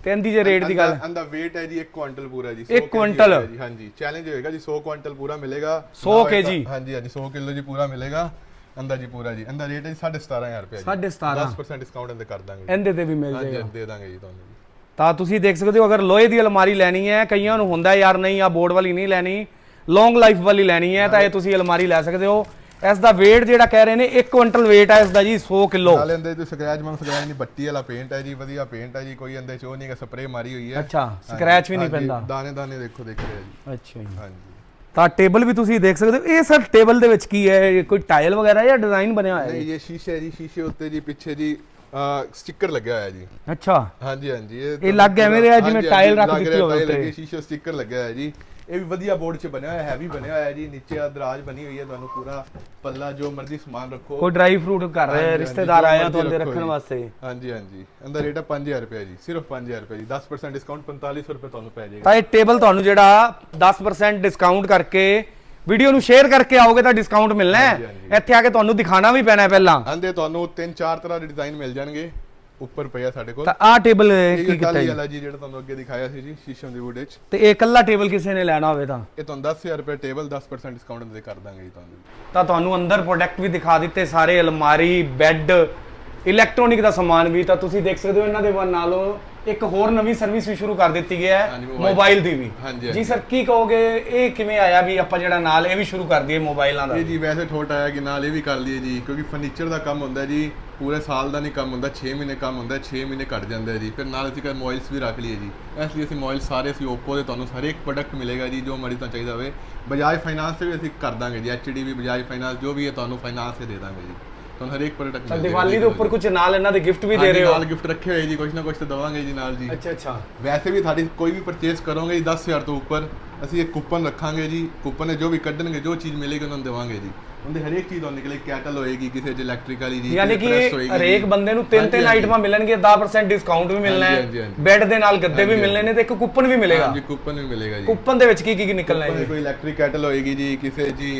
[SPEAKER 1] ਤੇ ਇਹਦੀ ਜੇ ਰੇਟ ਦੀ ਗੱਲ
[SPEAKER 2] ਇਹਦਾ weight ਹੈ ਜੀ 1 ਕੁਇੰਟਲ ਪੂਰਾ ਜੀ 100
[SPEAKER 1] ਇੱਕ ਕੁਇੰਟਲ?
[SPEAKER 2] ਹੋਏਗਾ ਜੀ ਹਾਂਜੀ। ਚੈਲੰਜ ਹੋਏਗਾ ਜੀ 100 ਕੁਇੰਟਲ ਪੂਰਾ ਮਿਲੇਗਾ।
[SPEAKER 1] 100
[SPEAKER 2] ਨਾ
[SPEAKER 1] kg?
[SPEAKER 2] ਹੋਏਗਾ- ਹਾਂਜੀ ਹਾਂਜੀ 100 ਕਿਲੋ ਜੀ ਪੂਰਾ ਮਿਲੇਗਾ। ਅੰਦਰ ਜੀ ਪੂਰਾ ਜੀ। ਇਹਦਾ ਰੇਟ ਹੈ ਜੀ 17500 ਰੁਪਏ ਜੀ।
[SPEAKER 1] 17.5
[SPEAKER 2] 10% ਡਿਸਕਾਊਂਟ ਇਹਦੇ ਕਰ ਦਾਂਗੇ।
[SPEAKER 1] ਇਹਦੇ ਤੇ ਵੀ ਮਿਲ ਜਾਏਗਾ।
[SPEAKER 2] ਹਾਂਜੀ, ਦੇ ਦਾਂਗੇ ਜੀ ਤੁਹਾਨੂੰ
[SPEAKER 1] ਤਾਂ ਤੁਸੀਂ ਦੇਖ ਸਕਦੇ ਹੋ ਅਗਰ ਲੋਹੇ ਦੀ ਅਲਮਾਰੀ ਲੈਣੀ ਹੈ ਕਈਆਂ ਨੂੰ ਹੁੰਦਾ ਯਾਰ ਨਹੀਂ ਆ ਬੋਰਡ ਵਾਲੀ ਨਹੀਂ ਲੈਣੀ ਲੌਂਗ ਲਾਈਫ ਵਾਲੀ ਲੈਣੀ ਹੈ ਤਾਂ ਇਹ ਤੁਸੀਂ ਅਲਮਾਰੀ ਲੈ ਸਕਦੇ ਹੋ। ਇਸ ਦਾ weight ਜਿਹੜਾ ਕਹਿ ਰਹੇ ਨੇ 1 ਕੁਇੰਟਲ weight ਹੈ ਇਸ ਦਾ ਜੀ 100 ਕਿਲੋ।
[SPEAKER 2] ਨਾਲੇ ਇਹਦੇ ਤੇ ਸਕ੍ਰੈਚ ਮਨ ਸਕ੍ਰੈਚ ਨਹੀਂ ਬੱਤੀ ਵਾਲਾ ਪੇਂਟ ਹੈ ਜੀ ਵਧੀਆ ਪੇਂਟ ਹੈ ਜੀ ਕੋਈ ਇਹਦੇ ਚ ਨਹੀਂ ਕਿ ਸਪਰੇ ਮਾਰੀ ਹੋਈ ਹੈ।
[SPEAKER 1] ਅੱਛਾ ਸਕ੍ਰੈਚ ਵੀ ਨਹੀਂ ਪੈਂਦਾ।
[SPEAKER 2] ਦਾਣੇ ਦਾਣੇ ਦੇਖੋ ਦੇਖ ਰਿਹਾ ਜੀ।
[SPEAKER 1] ਅੱਛਾ ਜੀ।
[SPEAKER 2] ਹਾਂਜੀ।
[SPEAKER 1] ਤਾਂ ਟੇਬਲ ਵੀ ਤੁਸੀਂ ਦੇਖ ਸਕਦੇ ਹੋ। ਇਹ ਸਰ ਟੇਬਲ ਦੇ ਵਿੱਚ ਕੀ ਹੈ? ਕੋਈ ਟਾਇਲ ਵਗੈਰਾ ਜਾਂ ਡਿਜ਼ਾਈਨ ਬਣਿਆ ਹੋਇਆ ਹੈ?
[SPEAKER 2] ਨਹੀਂ ਇਹ ਸ਼ੀਸ਼ੇ ਜੀ ਸ਼ੀਸ਼ੇ ਉੱਤੇ ਜੀ ਪਿੱਛੇ ਜੀ ਸਟicker ਲੱਗਿਆ ਹੋਇਆ ਜੀ।
[SPEAKER 1] ਅੱਛਾ।
[SPEAKER 2] ਹਾਂਜੀ ਹਾਂਜੀ।
[SPEAKER 1] ਇਹ ਲੱਗ ਐਵੇਂ ਰਿਹਾ ਜਿਵੇਂ ਟਾਇਲ ਰੱਖ ਦਿੱਤੀ ਹੋਵੇ ਉੱਤੇ।
[SPEAKER 2] ਲੱਗੀ, ਸ਼ੀਸ਼ੇ ਸਟicker ਲੱਗਿਆ ਹੋਇਆ ਜੀ। ਇਹ ਵੀ ਵਧੀਆ ਬੋਰਡ 'ਚ ਬਣਿਆ ਹੋਇਆ ਹੈਵੀ ਬਣਿਆ ਹੋਇਆ ਜੀ। ਨੀਚੇ ਆ ਦਰਾਜ ਬਣੀ ਹੋਈ ਹੈ ਤੁਹਾਨੂੰ ਪੂਰਾ ਪੱਲਾ ਜੋ ਮਰਜ਼ੀ ਸਮਾਨ ਰੱਖੋ।
[SPEAKER 1] ਕੋਈ ਡਰਾਈ ਫਰੂਟ ਕਰ ਰਹੇ
[SPEAKER 2] ਹਾਂਜੀ, ਹਾਂਜੀ,
[SPEAKER 1] ਰਿਸ਼ਤੇਦਾਰ ਆ
[SPEAKER 2] ਮਰਜ਼ੀ
[SPEAKER 1] ਤੁਹਾਡੇ
[SPEAKER 2] ਰੱਖੋ
[SPEAKER 1] ਰੱਖਣ। ਵਾਸਤੇ।
[SPEAKER 2] ਹਾਂਜੀ ਹਾਂਜੀ। ਇਹਦਾ ਰੇਟ ਹੈ 5000 ਰੁਪਏ ਜੀ ਸਿਰਫ 5000 ਰੁਪਏ ਜੀ। 10% ਡਿਸਕਾਊਂਟ 4500 ਰੁਪਏ ਤੁਹਾਨੂੰ ਪੈ ਜਾਏਗਾ।
[SPEAKER 1] ਤਾਂ ਇਹ ਟੇਬਲ ਤੁਹਾਨੂੰ ਜਿਹੜਾ 10% ਡਿਸਕਾਊਂਟ ਕਰਕੇ ਵੀਡੀਓ ਨੂੰ ਸ਼ੇਅਰ ਕਰਕੇ ਆਓਗੇ ਤਾਂ ਡਿਸਕਾਊਂਟ ਮਿਲਣਾ ਹੈ। ਇੱਥੇ ਆ ਕੇ ਤੁਹਾਨੂੰ ਦਿਖਾਣਾ ਵੀ ਪੈਣਾ ਪਹਿਲਾਂ।
[SPEAKER 2] ਆਂਦੇ ਤੁਹਾਨੂੰ ਤਿੰਨ ਚਾਰ ਤਰ੍ਹਾਂ ਦੇ ਡਿਜ਼ਾਈਨ ਮਿਲ ਜਾਣਗੇ। ਉੱਪਰ ਪਿਆ ਸਾਡੇ ਕੋਲ।
[SPEAKER 1] ਤਾਂ ਆਹ ਟੇਬਲ ਕੀ ਕੀਤਾ ਜੀ?
[SPEAKER 2] ਵਾਲਾ ਜੀ ਜਿਹੜਾ ਤੁਹਾਨੂੰ ਅੱਗੇ ਦਿਖਾਇਆ ਸੀ ਜੀ ਸ਼ੀਸ਼ਮ ਦੀ ਵੁੱਡ ਵਿੱਚ।
[SPEAKER 1] ਤੇ ਇਹ ਇਕੱਲਾ ਟੇਬਲ ਕਿਸੇ ਨੇ ਲੈਣਾ ਹੋਵੇ ਤਾਂ।
[SPEAKER 2] ਇਹ ਤੁਹਾਨੂੰ 10000 ਰੁਪਏ ਟੇਬਲ 10% ਡਿਸਕਾਊਂਟ ਦੇ ਕਰ ਦਾਂਗੇ ਜੀ ਤੁਹਾਨੂੰ।
[SPEAKER 1] ਤਾਂ ਤੁਹਾਨੂੰ ਅੰਦਰ ਪ੍ਰੋਡਕਟ ਵੀ ਦਿਖਾ ਦਿੱਤੇ ਸਾਰੇ ਅਲਮਾਰੀ ਬੈੱਡ ਇਲੈਕਟ੍ਰੋਨਿਕ ਦਾ ਸਮਾਨ ਵੀ। ਤਾਂ ਤੁਸੀਂ ਦੇਖ ਸਕਦੇ ਹੋ ਇਹਨਾਂ ਦੇ ਨਾਲੋਂ ਇੱਕ ਹੋਰ ਨਵੀਂ ਸਰਵਿਸ ਵੀ ਸ਼ੁਰੂ ਕਰ ਦਿੱਤੀ ਗਿਆ ਹੈ। ਮੋਬਾਈਲ ਦੀ ਵੀ। ਜੀ। ਸਰ ਕੀ ਕਹੋਗੇ ਇਹ ਕਿਵੇਂ ਆਇਆ ਵੀ ਆਪਾਂ ਜਿਹੜਾ ਨਾਲ ਇਹ ਵੀ ਸ਼ੁਰੂ ਕਰ ਦਈਏ ਮੋਬਾਈਲਾਂ ਦਾ?
[SPEAKER 2] ਇਹ ਜੀ ਵੈਸੇ ਠੋਟ ਆਇਆ ਕਿ ਨਾਲ ਇਹ ਵੀ ਕਰ ਲਈਏ ਜੀ ਕਿਉਂਕਿ ਫਰਨੀਚਰ ਦਾ ਕੰਮ ਹੁੰਦਾ ਜੀ ਪੂਰੇ ਸਾਲ ਦਾ ਨਹੀਂ ਕੰਮ ਹੁੰਦਾ 6 ਮਹੀਨੇ ਕੰਮ ਹੁੰਦਾ 6 ਮਹੀਨੇ ਘੱਟ ਜਾਂਦਾ ਜੀ। ਫਿਰ ਨਾਲ ਅਸੀਂ ਕਰ ਮੋਬਾਈਲਸ ਵੀ ਰੱਖ ਲਈਏ ਜੀ। ਇਸ ਲਈ ਅਸੀਂ ਮੋਬਾਈਲ ਸਾਰੇ ਅਸੀਂ Oppo ਦੇ ਤੁਹਾਨੂੰ ਹਰ ਇੱਕ ਪ੍ਰੋਡਕਟ ਮਿਲੇਗਾ ਜੀ ਜੋ ਮਰਜ਼ੀ ਤੁਹਾਨੂੰ ਚਾਹੀਦਾ ਹੋਵੇ। ਬਜਾਜ ਫਾਈਨਾਂਸ ਤੇ ਵੀ ਅਸੀਂ ਕਰ ਦਾਂਗੇ ਜੀ ਵੀ ਬਜਾਜ ਫਾਈਨਾਂਸ ਜੋ ਵੀ ਹੈ ਤੁਹਾਨੂੰ ਫਾਈਨਾਂਸ ਤੇ ਦੇ ਦਾਂਗੇ ਜੀ। ਤੁਹਾਨੂੰ ਹਰ ਇੱਕ ਪ੍ਰੋਡਕਟ
[SPEAKER 1] ਤਾਂ ਦੀਵਾਲੀ ਦੇ ਉੱਪਰ ਕੁਝ ਨਾਲ ਇਹਨਾਂ ਦੇ ਗਿਫਟ ਵੀ ਦੇ ਰਹੇ ਹੋ?
[SPEAKER 2] ਨਾਲ ਗਿਫਟ ਰੱਖੇ ਹੋਏ ਜੀ ਕੁਝ ਨਾ ਕੁਝ ਤਾਂ ਦਵਾਂਗੇ ਜੀ ਨਾਲ ਜੀ।
[SPEAKER 1] ਅੱਛਾ ਅੱਛਾ।
[SPEAKER 2] ਵੈਸੇ ਵੀ ਤੁਹਾਡੀ ਕੋਈ ਵੀ ਪਰਚੇਸ ਕਰੋਗੇ ਜੀ 10000 ਤੋਂ ਉੱਪਰ ਅਸੀਂ ਇੱਕ ਕੂਪਨ ਰੱਖਾਂਗੇ ਜੀ ਕੂਪਨ ਜੋ ਵੀ ਕੱਢਣਗੇ ਜੋ ਚੀਜ਼ ਮਿਲੇਗੀ ਉਹਨਾਂ ਨੂੰ ਦੇਵਾਂਗੇ ਜੀ। ਉਹਦੇ ਹਰੇਕ ਚੀਜ਼ ਤੁਹਾਨੂੰ ਨਿਕਲੇ ਕੈਟਲ ਹੋਏਗੀ ਕਿਸੇ ਚ ਇਲੈਕਟ੍ਰਿਕ ਵਾਲੀ ਜੀ
[SPEAKER 1] ਯਾਨੀ ਕਿ ਹਰੇਕ। ਬੰਦੇ ਨੂੰ ਤਿੰਨ ਤਿੰਨ। ਆਈਟਮਾਂ ਮਿਲਣਗੇ 10% ਡਿਸਕਾਊਂਟ ਵੀ ਮਿਲਣਾ ਹੈ। ਬੈੱਡ ਦੇ ਨਾਲ ਗੱਦੇ ਵੀ ਮਿਲਣੇ ਨੇ ਤੇ ਇੱਕ ਕੂਪਨ ਵੀ ਮਿਲੇਗਾ
[SPEAKER 2] ਹਾਂਜੀ ਕੂਪਨ ਵੀ ਮਿਲੇਗਾ ਜੀ
[SPEAKER 1] ਕੂਪਨ ਦੇ ਵਿੱਚ ਕੀ ਕੀ ਕੀ ਨਿਕਲਣਾ ਹੈ
[SPEAKER 2] ਕੋਈ ਇਲੈਕਟ੍ਰਿਕ ਕੈਟਲ ਹੋਏਗੀ ਜੀ ਕਿਸੇ ਜੀ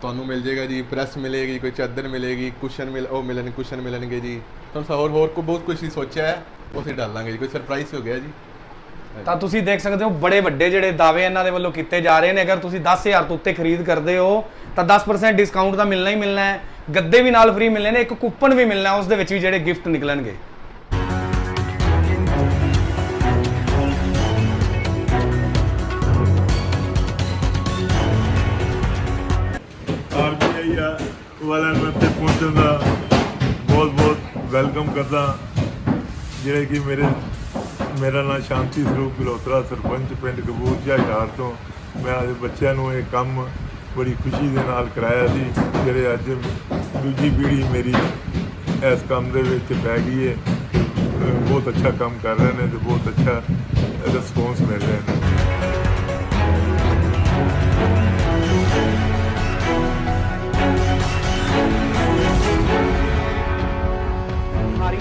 [SPEAKER 2] ਤੁਹਾਨੂੰ ਮਿਲ ਜਾਏਗਾ ਜੀ ਪ੍ਰੈਸ ਮਿਲੇਗੀ ਕੋਈ ਚਾਦਰ ਮਿਲੇਗੀ ਕੁਸ਼ਨ ਮਿਲ ਉਹ ਮਿਲਣ ਕੁਸ਼ਨ ਮਿਲਣਗੇ ਜੀ ਤੁਹਾਨੂੰ ਹੋਰ ਹੋਰ ਕੋ ਬਹੁਤ ਕੁਝ ਹੀ ਸੋਚਿਆ ਹੈ ਉਹ ਅਸੀਂ ਡਾਲਾਂਗੇ ਜੀ ਕੋਈ ਸਰਪ੍ਰਾਈਜ਼ ਹੋ ਗਿਆ ਜੀ
[SPEAKER 1] ਤਾਂ ਤੁਸੀਂ ਦੇਖ ਸਕਦੇ ਹੋ ਬੜੇ ਵੱਡੇ ਜਿਹੜੇ ਦਾਅਵੇ ਇਹਨਾਂ ਦੇ ਵੱਲੋਂ ਕੀਤੇ ਜਾ ਰਹੇ ਨੇ। ਅਗਰ ਤੁਸੀਂ 10000 ਤੋਂ ਉੱਤੇ ਖਰੀਦ ਕਰਦੇ ਹੋ, ਤਾਂ 10% ਡਿਸਕਾਊਂਟ ਤਾਂ ਮਿਲਣਾ ਹੀ ਮਿਲਣਾ ਹੈ। ਗੱਦੇ ਵੀ ਨਾਲ ਫ੍ਰੀ ਮਿਲਣੇ ਨੇ, ਇੱਕ ਕੂਪਨ ਵੀ ਮਿਲਣਾ ਉਸ ਦੇ ਵਿੱਚ ਵੀ ਜਿਹੜੇ ਗਿਫਟ ਨਿਕਲਣਗੇ।
[SPEAKER 3] ਆਰਬੀਆਈ ਵਾਲਿਆਂ ਨੂੰ ਇੱਥੇ ਪਹੁੰਚਣ ਦਾ ਬਹੁਤ ਬਹੁਤ ਵੈਲਕਮ ਕਰਦਾ। ਜਿਹੜੇ ਕਿ ਮੇਰੇ ਮੇਰਾ ਨਾਮ ਸ਼ਾਂਤੀ ਸਰੂਪ ਗਲੋਤਰਾ ਸਰਪੰਚ ਪਿੰਡ ਕਬੂਰਜਾ ਹਿਆਰ ਤੋਂ। ਮੈਂ ਅੱਜ ਬੱਚਿਆਂ ਨੂੰ ਇਹ ਕੰਮ ਬੜੀ ਖੁਸ਼ੀ ਦੇ ਨਾਲ ਕਰਾਇਆ ਸੀ, ਜਿਹੜੇ ਅੱਜ ਦੂਜੀ ਪੀੜ੍ਹੀ ਮੇਰੀ ਇਸ ਕੰਮ ਦੇ ਵਿੱਚ ਪੈ ਗਈ ਹੈ ਬਹੁਤ ਅੱਛਾ ਕੰਮ ਕਰ ਰਹੇ ਨੇ ਤੇ ਬਹੁਤ ਅੱਛਾ ਰਿਸਪੌਂਸ ਮਿਲ ਰਿਹਾ ਹੈ।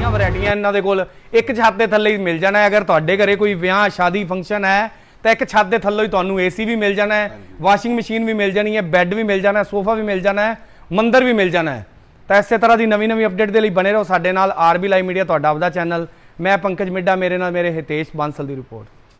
[SPEAKER 1] ਸਾਰੀਆਂ ਵੈਰਾਈਟੀਆਂ ਇਹਨਾਂ ਦੇ ਕੋਲ। ਇੱਕ ਛੱਤ ਦੇ ਥੱਲੇ ਹੀ ਮਿਲ ਜਾਣਾ ਹੈ। ਅਗਰ ਤੁਹਾਡੇ ਘਰੇ ਕੋਈ ਵਿਆਹ ਸ਼ਾਦੀ ਫੰਕਸ਼ਨ ਹੈ ਤਾਂ ਇੱਕ ਛੱਤ ਦੇ ਥੱਲੇ ਹੀ ਤੁਹਾਨੂੰ ਏਸੀ ਵੀ ਮਿਲ ਜਾਣਾ ਹੈ ਵਾਸ਼ਿੰਗ ਮਸ਼ੀਨ ਵੀ ਮਿਲ ਜਾਣੀ ਹੈ ਬੈੱਡ ਵੀ ਮਿਲ ਜਾਣਾ ਹੈ ਸੋਫਾ ਵੀ ਮਿਲ ਜਾਣਾ ਹੈ ਮੰਦਰ ਵੀ ਮਿਲ ਜਾਣਾ ਹੈ। ਤਾਂ ਇਸੇ ਤਰ੍ਹਾਂ ਦੀ ਨਵੀਂ ਨਵੀਂ ਅਪਡੇਟ ਦੇ ਲਈ ਬਣੇ ਰਹੋ ਸਾਡੇ ਨਾਲ। ਆਰਬੀ ਲਾਈਵ ਮੀਡੀਆ ਤੁਹਾਡਾ ਆਪਦਾ ਚੈਨਲ ਮੈਂ ਪੰਕਜ ਮਿੱਡਾ ਮੇਰੇ ਨਾਲ ਮੇਰੇ ਹਿਤੇਸ਼ ਬਾਂਸਲ ਦੀ ਰਿਪੋਰਟ